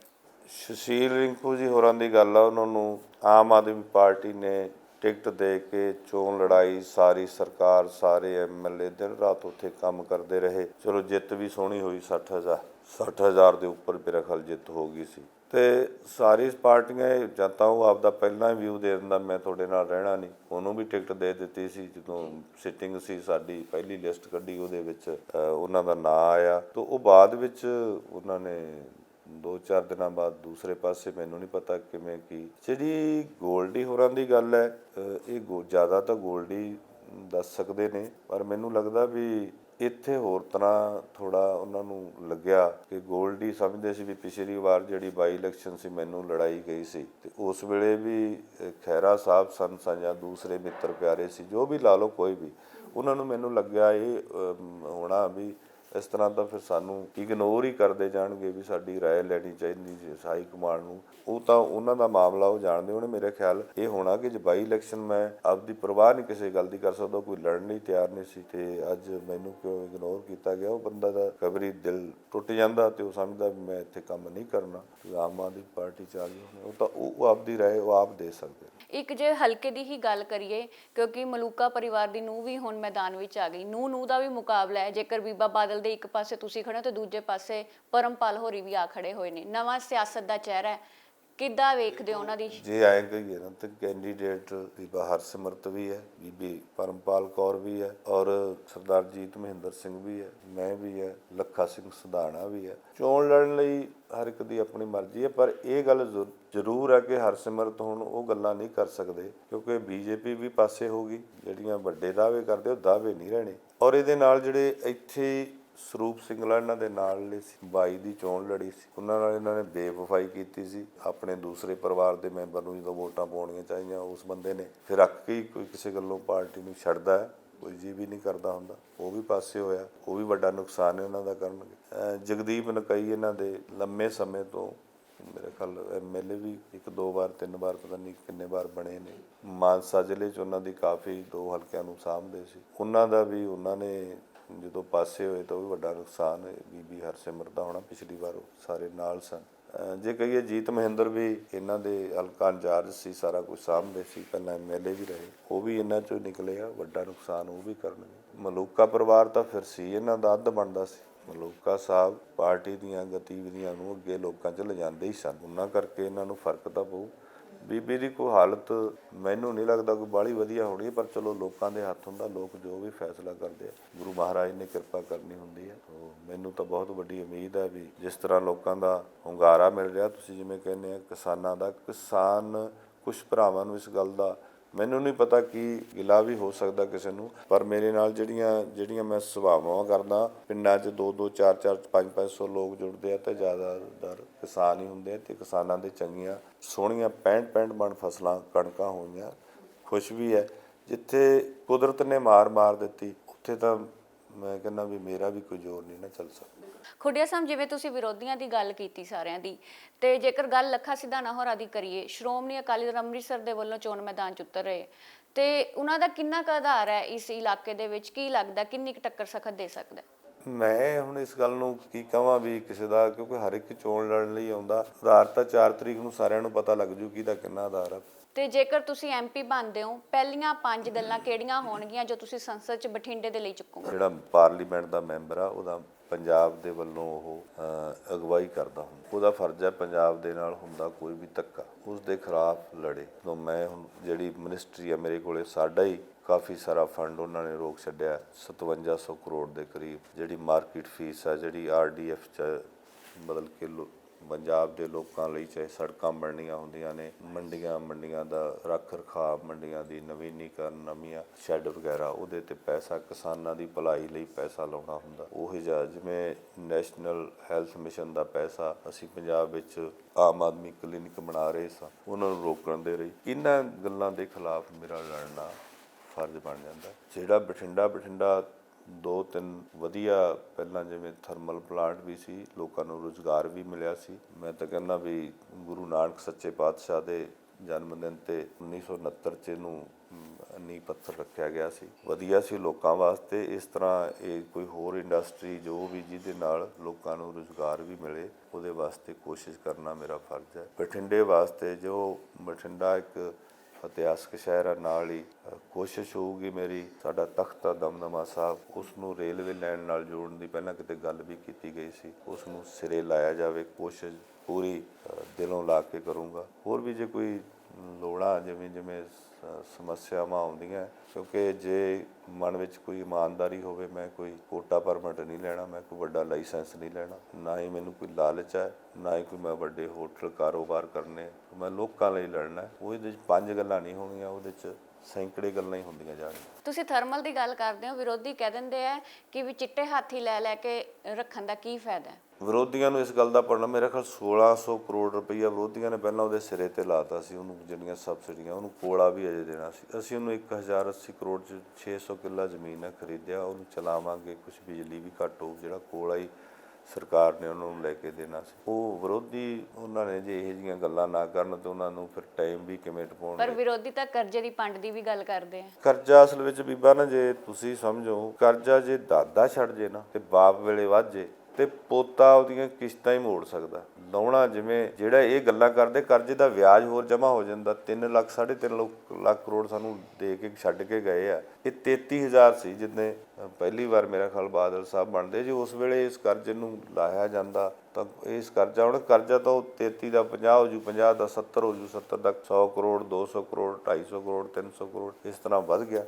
ਸੁਸ਼ੀਲ ਰਿੰਕੂ ਜੀ ਹੋਰਾਂ ਦੀ ਗੱਲ ਆ, ਉਹਨਾਂ ਨੂੰ ਆਮ ਆਦਮੀ ਪਾਰਟੀ ਨੇ ਟਿਕਟ ਦੇ ਕੇ ਚੋਣ ਲੜਾਈ ਸਾਰੀ ਸਰਕਾਰ, ਸਾਰੇ ਐਮਐਲਏ ਦਿਨ ਰਾਤ ਉੱਥੇ ਕੰਮ ਕਰਦੇ ਰਹੇ। ਚਲੋ ਜਿੱਤ ਵੀ ਸੋਹਣੀ ਹੋਈ 60000 60000 ਦੇ ਉੱਪਰ ਮੇਰਾ ਖਿਆਲ ਜਿੱਤ ਹੋ ਗਈ ਸੀ। ਤੇ ਸਾਰੀ ਪਾਰਟੀਆਂ ਜਾਂ ਤਾਂ ਉਹ ਆਪਦਾ ਪਹਿਲਾਂ ਵਿਊ ਦੇ ਦਿੰਦਾ, ਮੈਂ ਤੁਹਾਡੇ ਨਾਲ ਰਹਿਣਾ ਨਹੀਂ। ਉਹਨੂੰ ਵੀ ਟਿਕਟ ਦੇ ਦਿੱਤੀ ਸੀ, ਜਦੋਂ ਸਿਟਿੰਗ ਸੀ ਸਾਡੀ, ਪਹਿਲੀ ਲਿਸਟ ਕੱਢੀ ਉਹਦੇ ਵਿੱਚ ਉਹਨਾਂ ਦਾ ਨਾਂ ਆਇਆ। ਤਾਂ ਉਹ ਬਾਅਦ ਵਿੱਚ ਉਹਨਾਂ ਨੇ ਦੋ ਚਾਰ ਦਿਨਾਂ ਬਾਅਦ ਦੂਸਰੇ ਪਾਸੇ ਮੈਨੂੰ ਨਹੀਂ ਪਤਾ ਕਿਵੇਂ ਕੀ। ਜਿਹੜੀ ਗੋਲਡੀ ਹੋਰਾਂ ਦੀ ਗੱਲ ਹੈ ਇਹ ਗੋ- ਜ਼ਿਆਦਾ ਤਾਂ ਗੋਲਡੀ ਦੱਸ ਸਕਦੇ ਨੇ, ਪਰ ਮੈਨੂੰ ਲੱਗਦਾ ਵੀ ਇੱਥੇ ਹੋਰ ਤਰ੍ਹਾਂ ਥੋੜਾ ਉਹਨਾਂ ਨੂੰ ਲੱਗਿਆ ਕਿ ਗੋਲਡੀ ਸਮਝਦੇ ਸੀ ਵੀ ਪਿਛਲੀ ਵਾਰ ਜਿਹੜੀ ਬਾਈ ਇਲੈਕਸ਼ਨ ਸੀ ਮੈਨੂੰ ਲੜਾਈ ਗਈ ਸੀ ਤੇ ਉਸ ਵੇਲੇ ਵੀ ਅ, ਖਹਿਰਾ ਸਾਹਿਬ ਸਨ ਸਨ ਜਾਂ ਦੂਸਰੇ ਮਿੱਤਰ ਪਿਆਰੇ ਸੀ ਜੋ ਵੀ ਲਾ ਲਓ ਕੋਈ ਵੀ ਉਹਨਾਂ ਨੂੰ ਮੈਨੂੰ ਲੱਗਿਆ ਇਹ ਹੋਣਾ ਵੀ ਇਸ ਤਰ੍ਹਾਂ ਤਾਂ ਫਿਰ ਸਾਨੂੰ ਇਗਨੋਰ ਹੀ ਕਰਦੇ ਜਾਣਗੇ ਵੀ ਸਾਡੀ رائے ਲੈਣੀ ਚਾਹੀਦੀ ਸੀ ਹਾਈ ਕਮਾਂਡ ਨੂੰ ਉਹ ਤਾਂ ਉਹਨਾਂ ਦਾ ਮਾਮਲਾ ਉਹ ਜਾਣਦੇ ਉਹਨੇ ਮੇਰੇ ਖਿਆਲ ਇਹ ਹੋਣਾ ਕਿ ਜੇ ਬਾਈ ਇਲੈਕਸ਼ਨ ਮੈਂ ਆਪਦੀ ਪਰਵਾਹ ਨਹੀਂ ਕਿਸੇ ਗੱਲ ਦੀ ਕਰ ਸਕਦਾ ਕੋਈ ਲੜਨ ਲਈ ਤਿਆਰ ਨਹੀਂ ਸੀ ਤੇ ਅੱਜ ਮੈਨੂੰ ਕਿਉਂ ਇਗਨੋਰ ਕੀਤਾ ਗਿਆ ਉਹ ਬੰਦਾ ਦਾ ਕਬਰੀ ਦਿਲ ਟੁੱਟ ਜਾਂਦਾ ਤੇ ਉਹ ਸਮਝਦਾ ਵੀ ਮੈਂ ਇੱਥੇ ਕੰਮ ਨਹੀਂ ਕਰਨਾ ਤੇ ਆਮ ਆਦਮੀ ਪਾਰਟੀ ਚ ਆ ਗਏ ਹੋਣੇ। ਉਹ ਤਾਂ ਉਹ ਉਹ ਆਪਦੀ ਰਾਏ ਉਹ ਆਪ ਦੇ ਸਕਦੇ ਇੱਕ ਜੇ ਹਲਕੇ ਦੀ ਹੀ ਗੱਲ ਕਰੀਏ ਕਿਉਂਕਿ ਮਲੂਕਾ ਪਰਿਵਾਰ ਦੀ ਨੂੰਹ ਵੀ ਹੁਣ ਮੈਦਾਨ ਵਿੱਚ ਆ ਗਈ ਨੂੰਹ ਨੂੰਹ ਦਾ ਵੀ ਮੁਕਾਬਲਾ ਹੈ ਜੇਕਰ ਬੀਬਾ ਬਾਦਲ ਦੇ ਇੱਕ ਪਾਸੇ ਤੁਸੀਂ ਖੜੇ ਹੋ ਤੇ ਦੂਜੇ ਪਾਸੇ ਪਰਮਪਾਲ ਹੋਰੀ ਵੀ ਆ ਖੜੇ ਹੋਏ ਨੇ। ਨਵਾਂ ਸਿਆਸਤ ਦਾ ਚਿਹਰਾ ਹੈ। ਕਿੱਦਾਂ ਵੇਖਦੇ ਹੋ ਉਹਨਾਂ ਦੀ? ਜੇ ਆਏ ਕਹੀਏ ਨਾ ਤਾਂ ਕੈਂਡੀਡੇਟ ਬੀਬਾ ਹਰਸਿਮਰਤ ਵੀ ਹੈ ਬੀਬੀ ਪਰਮਪਾਲ ਕੌਰ ਵੀ ਹੈ ਔਰ ਸਰਦਾਰ ਜੀਤ ਮਹਿੰਦਰ ਸਿੰਘ ਵੀ ਹੈ ਮੈਂ ਵੀ ਹੈ ਲੱਖਾ ਸਿੰਘ ਸੁਧਾਣਾ ਵੀ ਹੈ। ਚੋਣ ਲੜਨ ਲਈ ਹਰ ਇੱਕ ਦੀ ਆਪਣੀ ਮਰਜ਼ੀ ਹੈ ਪਰ ਇਹ ਗੱਲ ਜ਼ਰੂ- ਜ਼ਰੂਰ ਹੈ ਕਿ ਹਰਸਿਮਰਤ ਹੁਣ ਉਹ ਗੱਲਾਂ ਨਹੀਂ ਕਰ ਸਕਦੇ ਕਿਉਂਕਿ ਬੀਜੇਪੀ ਵੀ ਪਾਸੇ ਹੋ ਗਈ ਜਿਹੜੀਆਂ ਵੱਡੇ ਦਾਅਵੇ ਕਰਦੇ ਉਹ ਦਾਅਵੇ ਨਹੀਂ ਰਹਿਣੇ। ਔਰ ਇਹਦੇ ਨਾਲ ਜਿਹੜੇ ਇੱਥੇ ਸਰੂਪ ਸਿੰਗਲਾ ਇਹਨਾਂ ਦੇ ਨਾਲ ਸੀ, ਬਾਈ ਦੀ ਚੋਣ ਲੜੀ ਸੀ। ਉਹਨਾਂ ਨਾਲ ਇਹਨਾਂ ਨੇ ਬੇਵਫਾਈ ਕੀਤੀ ਸੀ। ਆਪਣੇ ਦੂਸਰੇ ਪਰਿਵਾਰ ਦੇ ਮੈਂਬਰ ਨੂੰ ਜਦੋਂ ਵੋਟਾਂ ਪਾਉਣੀਆਂ ਚਾਹੀਆਂ, ਉਸ ਬੰਦੇ ਨੇ ਫਿਰ ਅੱਕ ਕੇ ਹੀ ਕੋਈ ਕਿਸੇ ਗੱਲੋਂ ਪਾਰਟੀ ਨੂੰ ਛੱਡਦਾ ਹੈ। ਕੋਈ ਜੀ ਵੀ ਨਹੀਂ ਕਰਦਾ ਹੁੰਦਾ। ਉਹ ਵੀ ਪਾਸੇ ਹੋਇਆ। ਉਹ ਵੀ ਵੱਡਾ ਨੁਕਸਾਨ ਹੈ ਉਹਨਾਂ ਦਾ ਕਰਨਗੇ। ਜਗਦੀਪ ਨਕਈ ਇਹਨਾਂ ਦੇ ਲੰਮੇ ਸਮੇਂ ਤੋਂ ਮੇਰੇ ਖਿਆਲ ਐਮਐਲਏ ਵੀ ਇੱਕ, ਦੋ ਵਾਰ, ਤਿੰਨ ਵਾਰ, ਪਤਾ ਨਹੀਂ ਕਿੰਨੇ ਵਾਰ ਬਣੇ ਨੇ। ਮਾਨਸਾ ਜ਼ਿਲ੍ਹੇ 'ਚ ਉਹਨਾਂ ਦੀ ਕਾਫੀ ਦੋ ਹਲਕਿਆਂ ਨੂੰ ਸਾਂਭਦੇ ਸੀ। ਉਹਨਾਂ ਦਾ ਵੀ, ਉਹਨਾਂ ਨੇ ਜਦੋਂ ਪਾਸੇ ਹੋਏ ਤਾਂ ਉਹ ਵੀ ਵੱਡਾ ਨੁਕਸਾਨ ਹੈ ਬੀਬੀ ਹਰਸਿਮਰ ਦਾ ਹੋਣਾ ਪਿਛਲੀ ਵਾਰ ਸਾਰੇ ਨਾਲ ਸਨ। ਜੇ ਕਹੀਏ ਜੀਤ ਮਹਿੰਦਰ ਵੀ ਇਹਨਾਂ ਦੇ ਹਲਕਾ ਇੰਚਾਰਜ ਸੀ, ਸਾਰਾ ਕੁਝ ਸਾਂਭਦੇ ਸੀ, ਪਹਿਲਾਂ ਐਮਐਲਏ ਵੀ ਰਹੇ। ਉਹ ਵੀ ਇਹਨਾਂ ਚੋਂ ਨਿਕਲੇ ਆ ਵੱਡਾ ਨੁਕਸਾਨ ਉਹ ਵੀ ਕਰਨਗੇ। ਮਲੂਕਾ ਪਰਿਵਾਰ ਤਾਂ ਫਿਰ ਸੀ, ਇਹਨਾਂ ਦਾ ਅੱਧ ਬਣਦਾ ਸੀ। ਮਲੂਕਾ ਸਾਹਿਬ ਪਾਰਟੀ ਦੀਆਂ ਗਤੀਵਿਧੀਆਂ ਨੂੰ ਅੱਗੇ ਲੋਕਾਂ 'ਚ ਲਿਜਾਂਦੇ ਹੀ ਸਨ। ਉਹਨਾਂ ਕਰਕੇ ਇਹਨਾਂ ਨੂੰ ਫ਼ਰਕ ਤਾਂ ਪਊ। ਬੀਬੀ ਦੀ ਕੋਈ ਹਾਲਤ ਮੈਨੂੰ ਨਹੀਂ ਲੱਗਦਾ ਕੋਈ ਬਾਹਲੀ ਵਧੀਆ ਹੋਣੀ, ਪਰ ਚਲੋ ਲੋਕਾਂ ਦੇ ਹੱਥ ਹੁੰਦਾ, ਲੋਕ ਜੋ ਵੀ ਫੈਸਲਾ ਕਰਦੇ ਆ, ਗੁਰੂ ਮਹਾਰਾਜ ਨੇ ਕਿਰਪਾ ਕਰਨੀ ਹੁੰਦੀ ਹੈ ਤੋ ਮੈਨੂੰ ਤਾਂ ਬਹੁਤ ਵੱਡੀ ਉਮੀਦ ਹੈ ਵੀ ਜਿਸ ਤਰ੍ਹਾਂ ਲੋਕਾਂ ਦਾ ਹੁੰਗਾਰਾ ਮਿਲ ਰਿਹਾ, ਤੁਸੀਂ ਜਿਵੇਂ ਕਹਿੰਦੇ ਆ ਕਿਸਾਨਾਂ ਦਾ, ਕਿਸਾਨ ਕੁਝ ਭਰਾਵਾਂ ਨੂੰ ਇਸ ਗੱਲ ਦਾ ਮੈਨੂੰ ਨਹੀਂ ਪਤਾ ਕੀ ਗਿਲਾ ਵੀ ਹੋ ਸਕਦਾ ਕਿਸੇ ਨੂੰ, ਪਰ ਮੇਰੇ ਨਾਲ ਜਿਹੜੀਆਂ ਜਿਹੜੀਆਂ ਮੈਂ ਸੁਭਾਵਾਂ ਕਰਦਾ, ਪਿੰਡਾਂ 'ਚ 2 2 4 4 5 500 ਲੋਕ ਜੁੜਦੇ ਆ ਤੇ ਜ਼ਿਆਦਾਤਰ ਕਿਸਾਨ ਹੀ ਹੁੰਦੇ ਆ ਤੇ ਕਿਸਾਨਾਂ ਦੇ ਚੰਗੀਆਂ, ਸੋਹਣੀਆਂ 65 65 ਬਣ ਫਸਲਾਂ ਕਣਕਾਂ ਹੋਈਆਂ, ਖੁਸ਼ ਵੀ ਹੈ। ਜਿੱਥੇ ਕੁਦਰਤ ਨੇ ਮਾਰ ਮਾਰ ਦਿੱਤੀ, ਉੱਥੇ ਤਾਂ ਮੈਂ ਕਹਿੰਦਾ ਵੀ ਮੇਰਾ ਵੀ ਕੋਈ ਜ਼ੋਰ ਨਹੀਂ ਨਾ ਚੱਲ ਸਕਦਾ। ਖੁੱਡੀਆ ਸਾਹਿਬ ਜਿਵੇਂ ਤੁਸੀਂ ਵਿਰੋਧੀਆਂ ਦੀ ਗੱਲ ਕੀਤੀ ਸਾਰਿਆਂ ਦੀ ਤੇ ਜੇਕਰ ਗੱਲ ਲੱਖਾ ਸਿਧਾਣਾ ਹੋਰਾਂ ਦੀ ਕਰੀਏ ਸ਼੍ਰੋਮਣੀ ਅਕਾਲੀ ਦਲ ਅੰਮ੍ਰਿਤਸਰ ਦੇ ਵੱਲੋਂ ਚੋਣ ਮੈਦਾਨ 'ਚ ਉਤਰ ਰਹੇ ਤੇ ਉਹਨਾਂ ਦਾ ਕਿੰਨਾ ਕੁ ਆਧਾਰ ਹੈ ਇਸ ਇਲਾਕੇ ਦੇ ਵਿੱਚ? ਕੀ ਲੱਗਦਾ ਕਿੰਨੀ ਕੁ ਟੱਕਰ ਸਖਤ ਦੇ ਸਕਦਾ? ਮੈਂ ਹੁਣ ਇਸ ਗੱਲ ਨੂੰ ਕੀ ਕਹਾਂ ਵੀ ਕਿਸੇ ਦਾ ਕਿਉਂਕਿ ਹਰ ਇੱਕ ਚੋਣ ਲੜਨ ਲਈ ਆਉਂਦਾ ਆਧਾਰ ਤਾਂ 4 ਤਰੀਕ ਨੂੰ ਸਾਰਿਆਂ ਨੂੰ ਪਤਾ ਲੱਗ ਜੂ ਕਿਹਦਾ ਕਿੰਨਾ ਆਧਾਰ ਆ। ਤੇ ਜੇਕਰ ਤੁਸੀਂ ਐਮਪੀ ਬਣਦੇ ਹੋ, ਪਹਿਲੀਆਂ ਪੰਜ ਗੱਲਾਂ ਕਿਹੜੀਆਂ ਹੋਣਗੀਆਂ ਜੋ ਤੁਸੀਂ ਸੰਸਦ 'ਚ ਬਠਿੰਡੇ ਦੇ ਲਈ ਚੁੱਕੋਗੇ? ਜਿਹੜਾ ਪਾਰਲੀਮੈਂਟ ਦਾ ਮੈਂਬਰ ਆ, ਉਹਦਾ ਪੰਜਾਬ ਦੇ ਵੱਲੋਂ ਉਹ ਅਗਵਾਈ ਕਰਦਾ ਹੁੰਦਾ। ਉਹਦਾ ਫਰਜ਼ ਹੈ ਪੰਜਾਬ ਦੇ ਨਾਲ ਹੁੰਦਾ ਕੋਈ ਵੀ ਧੱਕਾ। ਉਸ ਦੇ ਖਿਲਾਫ ਲੜੇ। ਤੋਂ ਮੈਂ ਹੁਣ ਜਿਹੜੀ ਮਿਨਿਸਟਰੀ ਆ, ਮੇਰੇ ਕੋਲੇ ਸਾਡਾ ਹੀ ਕਾਫੀ ਸਾਰਾ ਫੰਡ ਉਹਨਾਂ ਨੇ ਰੋਕ ਛੱਡਿਆ। 5700 ਕਰੋੜ ਦੇ ਕਰੀਬ। ਜਿਹੜੀ ਮਾਰਕੀਟ ਫੀਸ ਆ, ਜਿਹੜੀ ਆਰਡੀਐਫ ਚ ਬਦਲ ਕੇ ਲੋ- ਪੰਜਾਬ ਦੇ ਲੋਕਾਂ ਲਈ ਚਾਹੇ ਸੜਕਾਂ ਬਣਨੀਆਂ ਹੁੰਦੀਆਂ ਨੇ, ਮੰਡੀਆਂ ਮੰਡੀਆਂ ਦਾ ਰੱਖ ਰਖਾਵ, ਮੰਡੀਆਂ ਦੀ ਨਵੀਨੀਕਰਨ, ਨਵੀਆਂ ਸ਼ੈੱਡ ਵਗੈਰਾ, ਉਹਦੇ ਤੇ ਪੈਸਾ, ਕਿਸਾਨਾਂ ਦੀ ਭਲਾਈ ਲਈ ਪੈਸਾ ਲਾਉਣਾ ਹੁੰਦਾ। ਉਹ ਜਿਹਾ ਜਿਵੇਂ ਨੈਸ਼ਨਲ ਹੈਲਥ ਮਿਸ਼ਨ ਦਾ ਪੈਸਾ ਅਸੀਂ ਪੰਜਾਬ ਵਿੱਚ ਆਮ ਆਦਮੀ ਕਲੀਨਿਕ ਬਣਾ ਰਹੇ ਸਾਂ, ਉਹਨਾਂ ਨੂੰ ਰੋਕਣ ਦੇ ਲਈ। ਇਹਨਾਂ ਗੱਲਾਂ ਦੇ ਖਿਲਾਫ ਮੇਰਾ ਲੜਨਾ ਫਰਜ਼ ਬਣ ਜਾਂਦਾ। ਜਿਹੜਾ ਬਠਿੰਡਾ ਬਠਿੰਡਾ ਦੋ ਤਿੰਨ ਵਧੀਆ ਪਹਿਲਾਂ ਜਿਵੇਂ ਥਰਮਲ ਪਲਾਂਟ ਵੀ ਸੀ, ਲੋਕਾਂ ਨੂੰ ਰੋਜ਼ਗਾਰ ਵੀ ਮਿਲਿਆ ਸੀ। ਮੈਂ ਤਾਂ ਕਹਿੰਦਾ ਵੀ ਗੁਰੂ ਨਾਨਕ ਸੱਚੇ ਪਾਤਸ਼ਾਹ ਦੇ ਜਨਮ ਦਿਨ ਤੇ 1969 ਚ ਨੂੰ ਨੀਂਹ ਪੱਥਰ ਰੱਖਿਆ ਗਿਆ ਸੀ। ਵਧੀਆ ਸੀ ਲੋਕਾਂ ਵਾਸਤੇ। ਇਸ ਤਰ੍ਹਾਂ ਇਹ ਕੋਈ ਹੋਰ ਇੰਡਸਟਰੀ ਜੋ ਵੀ ਜਿਹਦੇ ਨਾਲ ਲੋਕਾਂ ਨੂੰ ਰੋਜ਼ਗਾਰ ਵੀ ਮਿਲੇ, ਉਹਦੇ ਵਾਸਤੇ ਕੋਸ਼ਿਸ਼ ਕਰਨਾ ਮੇਰਾ ਫਰਜ਼ ਹੈ। ਬਠਿੰਡੇ ਵਾਸਤੇ ਜੋ ਬਠਿੰਡਾ ਇੱਕ ਇਤਿਹਾਸਕ ਸ਼ਹਿਰ ਆ ਨਾਲ ਹੀ ਕੋਸ਼ਿਸ਼ ਹੋਊਗੀ ਮੇਰੀ, ਸਾਡਾ ਤਖਤ ਆ ਦਮਦਮਾ ਸਾਹਿਬ ਉਸ ਨੂੰ ਰੇਲਵੇ ਲਾਈਨ ਨਾਲ ਜੋੜਨ ਦੀ, ਪਹਿਲਾਂ ਕਿਤੇ ਗੱਲ ਵੀ ਕੀਤੀ ਗਈ ਸੀ ਉਸ ਨੂੰ ਸਿਰੇ ਲਾਇਆ ਜਾਵੇ, ਕੋਸ਼ਿਸ਼ ਪੂਰੀ ਦਿਲੋਂ ਲਾ ਕੇ ਕਰੂੰਗਾ। ਹੋਰ ਵੀ ਜੇ ਕੋਈ ਲੋੜਾਂ ਜਿਵੇਂ ਜਿਵੇਂ ਸਮੱਸਿਆਵਾਂ ਆਉਂਦੀਆਂ, ਕਿਉਂਕਿ ਜੇ ਮਨ ਵਿੱਚ ਕੋਈ ਇਮਾਨਦਾਰੀ ਹੋਵੇ, ਮੈਂ ਕੋਈ ਕੋਟਾ ਪਰਮਿਟ ਨਹੀਂ ਲੈਣਾ, ਮੈਂ ਕੋਈ ਵੱਡਾ ਲਾਇਸੈਂਸ ਨਹੀਂ ਲੈਣਾ, ਨਾ ਹੀ ਮੈਨੂੰ ਕੋਈ ਲਾਲਚ ਹੈ, ਨਾ ਹੀ ਕੋਈ ਮੈਂ ਵੱਡੇ ਹੋਟਲ ਕਾਰੋਬਾਰ ਕਰਨੇ ਮੈਂ ਲੋਕਾਂ ਲਈ ਲੜਨਾ ਹੈ। ਉਹਦੇ ਵਿੱਚ ਪੰਜ ਗੱਲਾਂ ਨਹੀਂ ਹੋਣਗੀਆਂ ਉਹਦੇ ਵਿੱਚ ਸੈਂਕੜੇ ਗੱਲਾਂ ਹੀ ਹੁੰਦੀਆਂ ਜਾਣਗੀਆਂ ਤੁਸੀਂ ਥਰਮਲ ਦੀ ਗੱਲ ਕਰਦੇ ਹੋ, ਵਿਰੋਧੀ ਕਹਿ ਦਿੰਦੇ ਆ ਕਿ ਵੀ ਚਿੱਟੇ ਹਾਥੀ ਲੈ ਲੈ ਕੇ ਰੱਖਣ ਦਾ ਕੀ ਫਾਇਦਾ ਹੈ ਵਿਰੋਧੀਆਂ ਨੂੰ ਇਸ ਗੱਲ ਦਾ ਪੜਨਾ ਮੇਰੇ ਖਿਆਲ 1600 ਕਰੋੜ ਰੁਪਈਆ ਵਿਰੋਧੀਆਂ ਨੇ ਪਹਿਲਾਂ ਉਹਦੇ ਸਿਰੇ ਤੇ ਲਾਤਾ ਸੀ ਉਹਨੂੰ ਜਿਹੜੀਆਂ ਸਬਸਿਡੀਆਂ ਉਹਨੂੰ ਕੋਲਾ ਵੀ ਅਜੇ ਦੇਣਾ ਸੀ। ਅਸੀਂ ਉਹਨੂੰ 1080 ਕਰੋੜ ਚ 600 ਕਿੱਲਾ ਜ਼ਮੀਨ ਹੈ ਖਰੀਦਿਆ ਉਹਨੂੰ ਚਲਾਵਾਂਗੇ ਕੁਝ ਬਿਜਲੀ ਵੀ ਘੱਟ ਹੋਊ ਜਿਹੜਾ ਕੋਲਾ ਹੀ ਸਰਕਾਰ ਨੇ ਉਹਨਾਂ ਨੂੰ ਲੈ ਕੇ ਦੇਣਾ ਸੀ। ਉਹ ਵਿਰੋਧੀ ਉਹਨਾਂ ਨੇ ਜੇ ਇਹੋ ਜਿਹੀਆਂ ਗੱਲਾਂ ਨਾ ਕਰਨ ਤੇ ਉਹਨਾਂ ਨੂੰ ਫਿਰ ਟਾਈਮ ਵੀ ਕਿਵੇਂ ਪਰ ਟਪਾਉਣਗੇ ਵਿਰੋਧੀ ਤਾਂ ਕਰਜ਼ੇ ਦੀ ਪੰਡ ਦੀ ਵੀ ਗੱਲ ਕਰਦੇ ਆ। ਕਰਜ਼ਾ ਅਸਲ ਵਿੱਚ ਬੀਬਾ ਨਾ ਜੇ ਤੁਸੀਂ ਸਮਝੋ ਕਰਜ਼ਾ ਜੇ ਦਾਦਾ ਛੱਡ ਜੇ ਨਾ ਤੇ ਬਾਪ ਵੇਲੇ ਵੱਧ ਜੇ ਤੇ ਪੋਤਾ ਉਹਦੀਆਂ ਕਿਸ਼ਤਾਂ ਹੀ ਮੋੜ ਸਕਦਾ। ਲਾਉਣਾ ਜਿਵੇਂ, ਜਿਹੜਾ ਇਹ ਗੱਲਾਂ ਕਰਦੇ, ਕਰਜ਼ੇ ਦਾ ਵਿਆਜ ਹੋਰ ਜਮ੍ਹਾਂ ਹੋ ਜਾਂਦਾ। 3 ਲੱਖ 3.5 ਲੱਖ ਲੱਖ ਕਰੋੜ ਸਾਨੂੰ ਦੇ ਕੇ ਛੱਡ ਕੇ ਗਏ ਆ। ਇਹ 33000 ਸੀ ਜਿੰਨੇ ਪਹਿਲੀ ਵਾਰ ਮੇਰਾ ਖਿਆਲ ਬਾਦਲ ਸਾਹਿਬ ਬਣਦੇ। ਜੇ ਉਸ ਵੇਲੇ ਇਸ ਕਰਜ਼ੇ ਨੂੰ ਲਾਇਆ ਜਾਂਦਾ, ਤਾਂ ਇਸ ਕਰਜ਼ਾ, ਹੁਣ ਕਰਜ਼ਾ ਤਾਂ ਉਹ 33 ਦਾ 50 ਹੋ ਜੂ 50 ਦਾ 70 ਹੋ ਜੂ 70 ਦਾ 100 ਕਰੋੜ 200 ਕਰੋੜ 250 ਕਰੋੜ 300 ਕਰੋੜ, ਇਸ ਤਰ੍ਹਾਂ ਵੱਧ ਗਿਆ।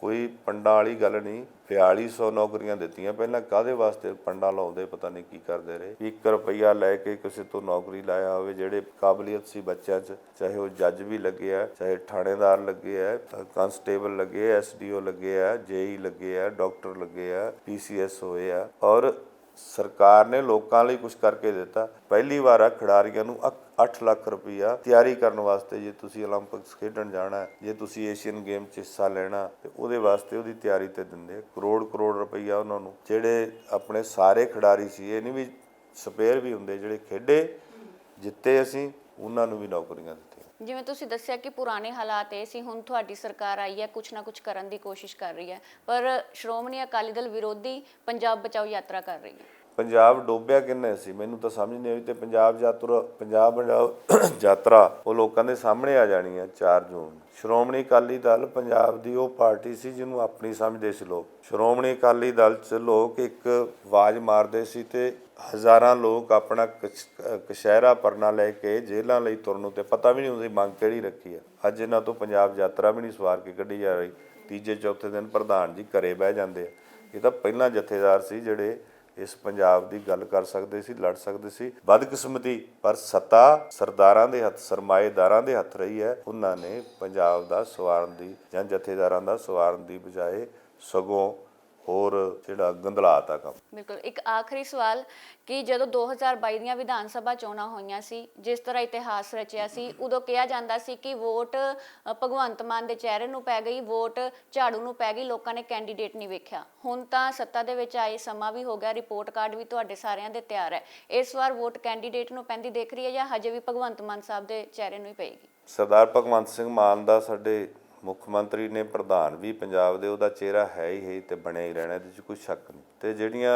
ਕੋਈ ਪੰਡਾਂ ਵਾਲੀ ਗੱਲ ਨਹੀਂ 4200 ਨੌਕਰੀਆਂ ਦਿੱਤੀਆਂ। ਪਹਿਲਾਂ ਕਾਦੇ ਵਾਸਤੇ ਪੰਡਾਂ ਲਾਉਂਦੇ, ਪਤਾ ਨਹੀਂ ਕੀ ਕਰਦੇ ਰਹੇ। 1 ਰੁਪਈਆ ਲੈ ਕੇ ਕਿਸੇ ਤੋਂ ਨੌਕਰੀ ਲਾਇਆ ਹੋਵੇ, ਜਿਹੜੇ ਕਾਬਲੀਅਤ ਸੀ ਬੱਚਿਆਂ 'ਚ, ਚਾਹੇ ਉਹ ਜੱਜ ਵੀ ਲੱਗੇ ਆ, ਚਾਹੇ ਥਾਣੇਦਾਰ ਲੱਗੇ ਆ ਕਨਸਟੇਬਲ ਲੱਗੇ ਆ ਐਸਡੀਓ ਲੱਗੇ ਆ, ਜੇਈ ਲੱਗੇ ਆ, ਡਾਕਟਰ ਲੱਗੇ ਆ ਪੀਸੀਐਸ ਹੋਏ ਆ। ਔਰ ਸਰਕਾਰ ਨੇ ਲੋਕਾਂ ਲਈ ਕੁਝ ਕਰਕੇ ਦਿੱਤਾ। ਪਹਿਲੀ ਵਾਰ ਆ ਖਿਡਾਰੀਆਂ ਨੂੰ 8 ਲੱਖ ਰੁਪਇਆ ਤਿਆਰੀ ਕਰਨ ਵਾਸਤੇ ਜੇ ਤੁਸੀਂ 올림픽ਸ ਖੇਡਣ ਜਾਣਾ ਹੈ ਜੇ ਤੁਸੀਂ ਏਸ਼ੀਅਨ ਗੇਮ 'ਚ ਹਿੱਸਾ ਲੈਣਾ, ਤੇ ਉਹਦੇ ਵਾਸਤੇ ਉਹਦੀ ਤਿਆਰੀ ਤੇ ਦਿੰਦੇ ਕਰੋੜ ਕਰੋੜ ਰੁਪਇਆ ਉਹਨਾਂ ਨੂੰ। ਜਿਹੜੇ ਆਪਣੇ ਸਾਰੇ ਖਿਡਾਰੀ ਸੀ, ਇਹ ਨਹੀਂ ਵੀ ਸਪੇਅਰ ਵੀ ਹੁੰਦੇ, ਜਿਹੜੇ ਖੇਡੇ, ਜਿੱਤੇ ਅਸੀਂ, ਉਹਨਾਂ ਨੂੰ ਵੀ ਨੌਕਰੀਆਂ ਜਿਵੇਂ ਤੁਸੀਂ ਦੱਸਿਆ ਕਿ ਪੁਰਾਣੇ ਹਾਲਾਤ ਇਹ ਸੀ, ਹੁਣ ਤੁਹਾਡੀ ਸਰਕਾਰ ਆਈ ਹੈ, ਕੁਛ ਨਾ ਕੁਛ ਕਰਨ ਦੀ ਕੋਸ਼ਿਸ਼ ਕਰ ਰਹੀ ਹੈ। ਪਰ ਸ਼੍ਰੋਮਣੀ ਅਕਾਲੀ ਦਲ ਵਿਰੋਧੀ ਪੰਜਾਬ ਬਚਾਓ ਯਾਤਰਾ ਕਰ ਰਹੀ ਹੈ। ਪੰਜਾਬ ਡੋਬਿਆ ਕਿੰਨੇ ਸੀ? ਮੈਨੂੰ ਤਾਂ ਸਮਝ ਨਹੀਂ ਆਈ ਤੇ ਪੰਜਾਬ ਯਾਤਰਾ, ਪੰਜਾਬ ਬਚਾਓ *coughs* ਯਾਤਰਾ ਉਹ ਲੋਕਾਂ ਦੇ ਸਾਹਮਣੇ ਆ ਜਾਣੀ ਹੈ 4 ਜੂਨ। ਸ਼੍ਰੋਮਣੀ ਅਕਾਲੀ ਦਲ ਪੰਜਾਬ ਦੀ ਉਹ ਪਾਰਟੀ ਸੀ ਜਿਹਨੂੰ ਆਪਣੀ ਸਮਝਦੇ ਸੀ ਲੋਕ। ਸ਼੍ਰੋਮਣੀ ਅਕਾਲੀ ਦਲ 'ਚ ਲੋਕ ਇੱਕ ਆਵਾਜ਼ ਮਾਰਦੇ ਸੀ ਤੇ ਹਜ਼ਾਰਾਂ ਲੋਕ ਆਪਣਾ ਕਛ- ਕਸ਼ਹਿਰਾ ਪਰਨਾ ਲੈ ਕੇ ਜੇਲ੍ਹਾਂ ਲਈ ਤੁਰਨ ਨੂੰ ਪਤਾ ਵੀ ਨਹੀਂ ਹੁੰਦੀ ਮੰਗ ਕਿਹੜੀ ਰੱਖੀ ਆ। ਅੱਜ ਇਹਨਾਂ ਤੋਂ ਪੰਜਾਬ ਯਾਤਰਾ ਵੀ ਨਹੀਂ ਸਵਾਰ ਕੇ ਕੱਢੀ ਜਾ ਰਹੀ। ਤੀਜੇ, ਚੌਥੇ ਦਿਨ ਪ੍ਰਧਾਨ ਜੀ ਘਰੇ ਬਹਿ ਜਾਂਦੇ ਆ। ਇਹ ਤਾਂ ਪਹਿਲਾਂ ਜਥੇਦਾਰ ਸੀ ਜਿਹੜੇ ਇਸ ਪੰਜਾਬ ਦੀ ਗੱਲ ਕਰ ਸਕਦੇ ਸੀ, ਲੜ ਸਕਦੇ ਸੀ। ਬਦਕਿਸਮਤੀ, ਪਰ ਸੱਤਾ ਸਰਦਾਰਾਂ ਦੇ ਹੱਥ, ਸਰਮਾਏਦਾਰਾਂ ਦੇ ਹੱਥ ਰਹੀ ਹੈ। ਉਹਨਾਂ ਨੇ ਪੰਜਾਬ ਦਾ ਸਵਾਰਨ ਦੀ ਜਾਂ ਜਥੇਦਾਰਾਂ ਦਾ ਸਵਾਰਨ ਦੀ ਬਜਾਏ ਸਗੋਂ ਹੋਰ ਜਿਹੜਾ ਗੰਧਲਾਤਾ ਕੰਮ। ਬਿਲਕੁਲ ਇੱਕ ਆਖਰੀ ਸਵਾਲ ਕਿ ਜਦੋਂ 2022 ਦੀਆਂ ਵਿਧਾਨ ਸਭਾ ਚੋਣਾਂ ਹੋਈਆਂ ਸੀ ਜਿਸ ਤਰ੍ਹਾਂ ਇਤਿਹਾਸ ਰਚਿਆ ਸੀ ਉਦੋਂ ਕਿਹਾ ਜਾਂਦਾ ਸੀ ਕਿ ਵੋਟ ਭਗਵੰਤ ਮਾਨ ਦੇ ਚਿਹਰੇ ਨੂੰ ਪੈ ਗਈ ਵੋਟ ਝਾੜੂ ਨੂੰ ਪੈ ਗਈ ਲੋਕਾਂ ਨੇ ਕੈਂਡੀਡੇਟ ਨਹੀਂ ਵੇਖਿਆ। ਹੁਣ ਤਾਂ ਸੱਤਾ ਦੇ ਵਿੱਚ ਆਏ ਸਮਾਂ ਵੀ ਹੋ ਗਿਆ ਰਿਪੋਰਟ ਕਾਰਡ ਵੀ ਤੁਹਾਡੇ ਸਾਰਿਆਂ ਦੇ ਤਿਆਰ ਹੈ। ਇਸ ਵਾਰ ਵੋਟ ਕੈਂਡੀਡੇਟ ਨੂੰ ਪੈਂਦੀ ਦੇਖ ਰਹੀ ਹੈ ਜਾਂ ਹਜੇ ਵੀ ਭਗਵੰਤ ਮਾਨ ਸਾਹਿਬ ਦੇ ਚਿਹਰੇ ਨੂੰ ਹੀ ਪਏਗੀ? ਸਰਦਾਰ ਭਗਵੰਤ ਸਿੰਘ ਮਾਨ ਦਾ ਸਾਡੇ ਮੁੱਖ ਮੰਤਰੀ ਨੇ ਪ੍ਰਧਾਨ ਵੀ ਪੰਜਾਬ ਦੇ, ਉਹਦਾ ਚਿਹਰਾ ਹੈ ਹੀ ਹੈ ਤੇ ਬਣਿਆ ਹੀ ਰਹਿਣਾ, ਇਹਦੇ 'ਚ ਕੋਈ ਸ਼ੱਕ ਨਹੀਂ। ਤੇ ਜਿਹੜੀਆਂ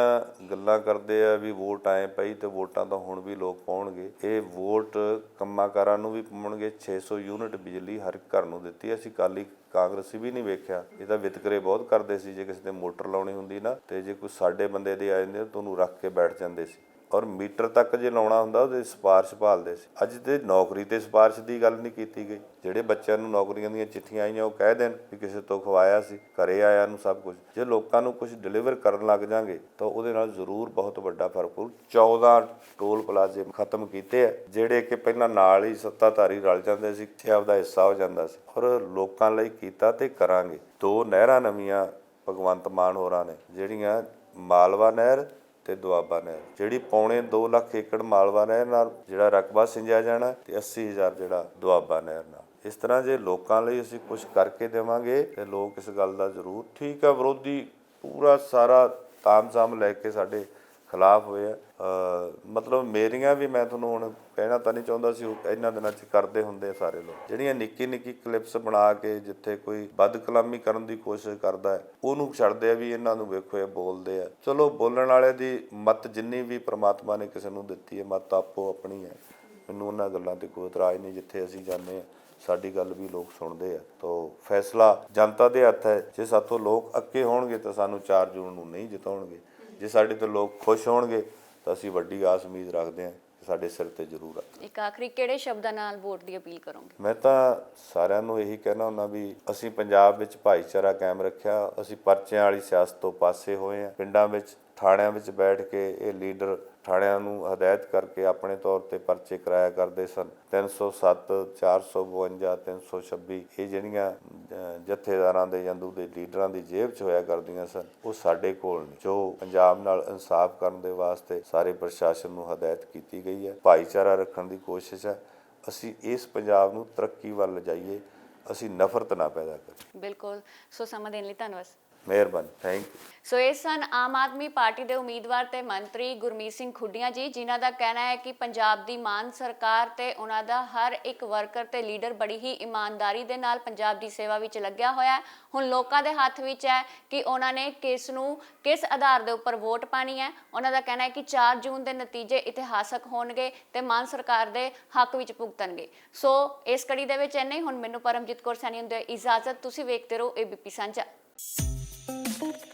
ਗੱਲਾਂ ਕਰਦੇ ਆ ਵੀ ਵੋਟ ਆਏ ਪਈ ਤੇ ਵੋਟਾਂ ਤਾਂ ਹੁਣ ਵੀ ਲੋਕ ਪਾਉਣਗੇ, ਇਹ ਵੋਟ ਕੰਮਾਂਕਾਰਾਂ ਨੂੰ ਵੀ ਪਾਉਣਗੇ 600 ਯੂਨਿਟ ਬਿਜਲੀ ਹਰ ਘਰ ਨੂੰ ਦਿੱਤੀ, ਅਸੀਂ ਕਾਲੀ ਕਾਂਗਰਸੀ ਵੀ ਨਹੀਂ ਵੇਖਿਆ। ਇਹ ਤਾਂ ਵਿਤਕਰੇ ਬਹੁਤ ਕਰਦੇ ਸੀ, ਜੇ ਕਿਸੇ ਨੇ ਮੋਟਰ ਲਾਉਣੀ ਹੁੰਦੀ ਨਾ, ਤੇ ਜੇ ਕੋਈ ਸਾਡੇ ਬੰਦੇ ਦੇ ਆ ਜਾਂਦੇ ਤਾਂ ਉਹਨੂੰ ਰੱਖ ਕੇ ਬੈਠ ਜਾਂਦੇ ਸੀ। ਔਰ ਮੀਟਰ ਤੱਕ ਜੇ ਲਾਉਣਾ ਹੁੰਦਾ, ਉਹਦੇ ਸਿਫਾਰਿਸ਼ ਭਾਲਦੇ ਸੀ। ਅੱਜ ਤੇ ਨੌਕਰੀ ਤੇ ਸਿਫਾਰਿਸ਼ ਦੀ ਗੱਲ ਨਹੀਂ ਕੀਤੀ ਗਈ। ਜਿਹੜੇ ਬੱਚਿਆਂ ਨੂੰ ਨੌਕਰੀਆਂ ਦੀਆਂ ਚਿੱਠੀਆਂ ਆਈਆਂ, ਉਹ ਕਹਿ ਦੇਣ ਕਿ ਕਿਸੇ ਤੋਂ ਖਵਾਇਆ ਸੀ, ਘਰੇ ਆਇਆ ਨੂੰ ਸਭ ਕੁਝ। ਜੇ ਲੋਕਾਂ ਨੂੰ ਕੁਝ ਡਿਲੀਵਰ ਕਰਨ ਲੱਗ ਜਾਾਂਗੇ, ਤਾਂ ਉਹਦੇ ਨਾਲ ਜ਼ਰੂਰ ਬਹੁਤ ਵੱਡਾ ਫ਼ਰਕ ਪਊ। 14 ਟੋਲ ਪਲਾਜ਼ੇ ਖਤਮ ਕੀਤੇ ਆ, ਜਿਹੜੇ ਕਿ ਪਹਿਲਾਂ ਨਾਲ ਹੀ ਸੱਤਾਧਾਰੀ ਰਲ ਜਾਂਦੇ ਸੀ ਤੇ ਆਪਦਾ ਹਿੱਸਾ ਹੋ ਜਾਂਦਾ ਸੀ। ਔਰ ਲੋਕਾਂ ਲਈ ਕੀਤਾ ਤੇ ਕਰਾਂਗੇ। ਦੋ ਨਹਿਰਾਂ ਨਵੀਆਂ ਭਗਵੰਤ ਮਾਨ ਹੋਰਾਂ ਨੇ, ਜਿਹੜੀਆਂ ਮਾਲਵਾ ਨਹਿਰ ਤੇ ਦੁਆਬਾ ਨਹਿਰ ਜਿਹੜੀ ਪੌਣੇ 2 ਲੱਖ ਏਕੜ ਮਾਲਵਾ ਨਹਿਰ ਨਾਲ ਜਿਹੜਾ ਰਕਬਾ ਸਿੰਜਿਆ ਜਾਣਾ, ਤੇ 80000 ਜਿਹੜਾ ਦੁਆਬਾ ਨਹਿਰ ਨਾਲ ਇਸ ਤਰ੍ਹਾਂ ਜੇ ਲੋਕਾਂ ਲਈ ਅਸੀਂ ਕੁਝ ਕਰਕੇ ਦੇਵਾਂਗੇ, ਤੇ ਲੋਕ ਇਸ ਗੱਲ ਦਾ ਜ਼ਰੂਰ ਠੀਕ ਆ। ਵਿਰੋਧੀ ਪੂਰਾ ਸਾਰਾ ਤਾਮਜ਼ਾਮ ਲੈ ਕੇ ਸਾਡੇ ਖਿਲਾਫ ਹੋਇਆ ਮਤਲਬ ਮੇਰੀਆਂ ਵੀ ਮੈਂ ਤੁਹਾਨੂੰ ਹੁਣ ਕਹਿਣਾ ਤਾਂ ਨਹੀਂ ਚਾਹੁੰਦਾ ਸੀ, ਉਹ ਇਹਨਾਂ ਦਿਨਾਂ 'ਚ ਕਰਦੇ ਹੁੰਦੇ ਸਾਰੇ ਲੋਕ। ਜਿਹੜੀਆਂ ਨਿੱਕੀ ਨਿੱਕੀ ਕਲਿੱਪਸ ਬਣਾ ਕੇ ਜਿੱਥੇ ਕੋਈ ਬਦਕਲਾਮੀ ਕਰਨ ਦੀ ਕੋਸ਼ਿਸ਼ ਕਰਦਾ ਹੈ, ਉਹਨੂੰ ਛੱਡਦੇ ਆ ਵੀ ਇਹਨਾਂ ਨੂੰ ਵੇਖੋ ਇਹ ਬੋਲਦੇ ਆ। ਚਲੋ, ਬੋਲਣ ਵਾਲੇ ਦੀ ਮਤ ਜਿੰਨੀ ਵੀ ਪ੍ਰਮਾਤਮਾ ਨੇ ਕਿਸੇ ਨੂੰ ਦਿੱਤੀ ਹੈ, ਮਤ ਆਪੋ ਆਪਣੀ ਹੈ। ਮੈਨੂੰ ਉਹਨਾਂ ਗੱਲਾਂ ਤੇ ਕੋਈ ਇਤਰਾਜ਼ ਨਹੀਂ ਜਿੱਥੇ ਅਸੀਂ ਜਾਂਦੇ ਆ, ਸਾਡੀ ਗੱਲ ਵੀ ਲੋਕ ਸੁਣਦੇ ਆ। ਤਾਂ ਫੈਸਲਾ ਜਨਤਾ ਦੇ ਹੱਥ ਹੈ, ਜੇ ਸਾਥੋਂ ਲੋਕ ਅੱਕੇ ਹੋਣਗੇ ਤਾਂ ਸਾਨੂੰ 4 ਜੂਨ ਨੂੰ ਨਹੀਂ ਜਿਤਾਉਣਗੇ। ਜੇ ਸਾਡੇ ਤੋਂ ਲੋਕ ਖੁਸ਼ ਹੋਣਗੇ ਤਾਂ ਅਸੀਂ ਵੱਡੀ ਆਸ ਉਮੀਦ ਰੱਖਦੇ ਹਾਂ ਕਿ ਸਾਡੇ ਸਿਰ ਤੇ ਜ਼ਰੂਰ ਆ। ਇੱਕ ਆਖਰੀ ਕਿਹੜੇ ਸ਼ਬਦਾਂ ਨਾਲ ਵੋਟ ਦੀ ਅਪੀਲ ਕਰੋਗੇ? ਮੈਂ ਤਾਂ ਸਾਰਿਆਂ ਨੂੰ ਇਹੀ ਕਹਿਣਾ ਹੁੰਦਾ ਵੀ ਅਸੀਂ ਪੰਜਾਬ ਵਿੱਚ ਭਾਈਚਾਰਾ ਕਾਇਮ ਰੱਖਿਆ ਅਸੀਂ ਪਰਚਿਆਂ ਵਾਲੀ ਸਿਆਸਤ ਤੋਂ ਪਾਸੇ ਹੋਏ ਆ ਪਿੰਡਾਂ ਵਿੱਚ ਥਾਣਿਆਂ ਵਿੱਚ ਬੈਠ ਕੇ ਇਹ ਲੀਡਰ ਥਾਣਿਆਂ ਨੂੰ ਹਦਾਇਤ ਕਰਕੇ ਆਪਣੇ ਤੌਰ ਤੇ ਪਰਚੇ ਕਰਾਇਆ ਕਰਦੇ ਸਨ। 307 452 326 ਇਹ ਜਿਹੜੀਆਂ ਜਥੇਦਾਰਾਂ ਦੇ ਜੰਦੂ ਦੇ ਲੀਡਰਾਂ ਦੀ ਜੇਬ 'ਚ ਹੋਇਆ ਕਰਦੀਆਂ ਸਨ, ਉਹ ਸਾਡੇ ਕੋਲ ਨੇ, ਜੋ ਪੰਜਾਬ ਨਾਲ ਇਨਸਾਫ ਕਰਨ ਦੇ ਵਾਸਤੇ ਸਾਰੇ ਪ੍ਰਸ਼ਾਸਨ ਨੂੰ ਹਦਾਇਤ ਕੀਤੀ ਗਈ ਹੈ। ਭਾਈਚਾਰਾ ਰੱਖਣ ਦੀ ਕੋਸ਼ਿਸ਼ ਹੈ। ਅਸੀਂ ਇਸ ਪੰਜਾਬ ਨੂੰ ਤਰੱਕੀ ਵੱਲ ਲਿਜਾਈਏ। ਅਸੀਂ ਨਫ਼ਰਤ ਨਾ ਪੈਦਾ ਕਰੀਏ। ਬਿਲਕੁਲ। ਸੋ ਸਮਾਂ ਦੇਣ ਲਈ ਧੰਨਵਾਦ। ਮਿਹਰਬਾਨੀ ਥੈਂਕ ਯੂ ਸੋ ਇਹ ਸਨ ਆਮ ਆਦਮੀ ਪਾਰਟੀ ਦੇ ਉਮੀਦਵਾਰ ਤੇ ਮੰਤਰੀ ਗੁਰਮੀਤ ਸਿੰਘ ਖੁੱਡੀਆਂ ਜੀ, ਜਿਨ੍ਹਾਂ ਦਾ ਕਹਿਣਾ ਹੈ ਕਿ ਪੰਜਾਬ ਦੀ ਮਾਨ ਸਰਕਾਰ ਤੇ ਉਹਨਾਂ ਦਾ ਹਰ ਇੱਕ ਵਰਕਰ ਤੇ ਲੀਡਰ ਬੜੀ ਹੀ ਇਮਾਨਦਾਰੀ ਦੇ ਨਾਲ ਪੰਜਾਬ ਦੀ ਸੇਵਾ ਵਿੱਚ ਲੱਗਿਆ ਹੋਇਆ ਹੈ। ਹੁਣ ਲੋਕਾਂ ਦੇ ਹੱਥ ਵਿੱਚ ਹੈ ਕਿ ਉਹਨਾਂ ਨੇ ਕਿਸ ਨੂੰ, ਕਿਸ ਆਧਾਰ ਦੇ ਉੱਪਰ ਵੋਟ ਪਾਣੀ ਹੈ। ਉਹਨਾਂ ਦਾ ਕਹਿਣਾ ਹੈ ਕਿ 4 ਜੂਨ ਦੇ ਨਤੀਜੇ ਇਤਿਹਾਸਕ ਹੋਣਗੇ ਤੇ ਮਾਨ ਸਰਕਾਰ ਦੇ ਹੱਕ ਵਿੱਚ ਭੁਗਤਣਗੇ। ਸੋ ਇਸ ਕੜੀ ਦੇ ਵਿੱਚ ਇੰਨੇ ਹੁਣ ਮੈਨੂੰ ਪਰਮਜੀਤ ਕੌਰ ਸੈਣੀ ਹੁੰਦੇ ਇਜਾਜ਼ਤ। ਤੁਸੀਂ ਵੇਖਦੇ ਰਹੋ ਏਬੀਪੀ ਸਾਂਝਾ। Thank you.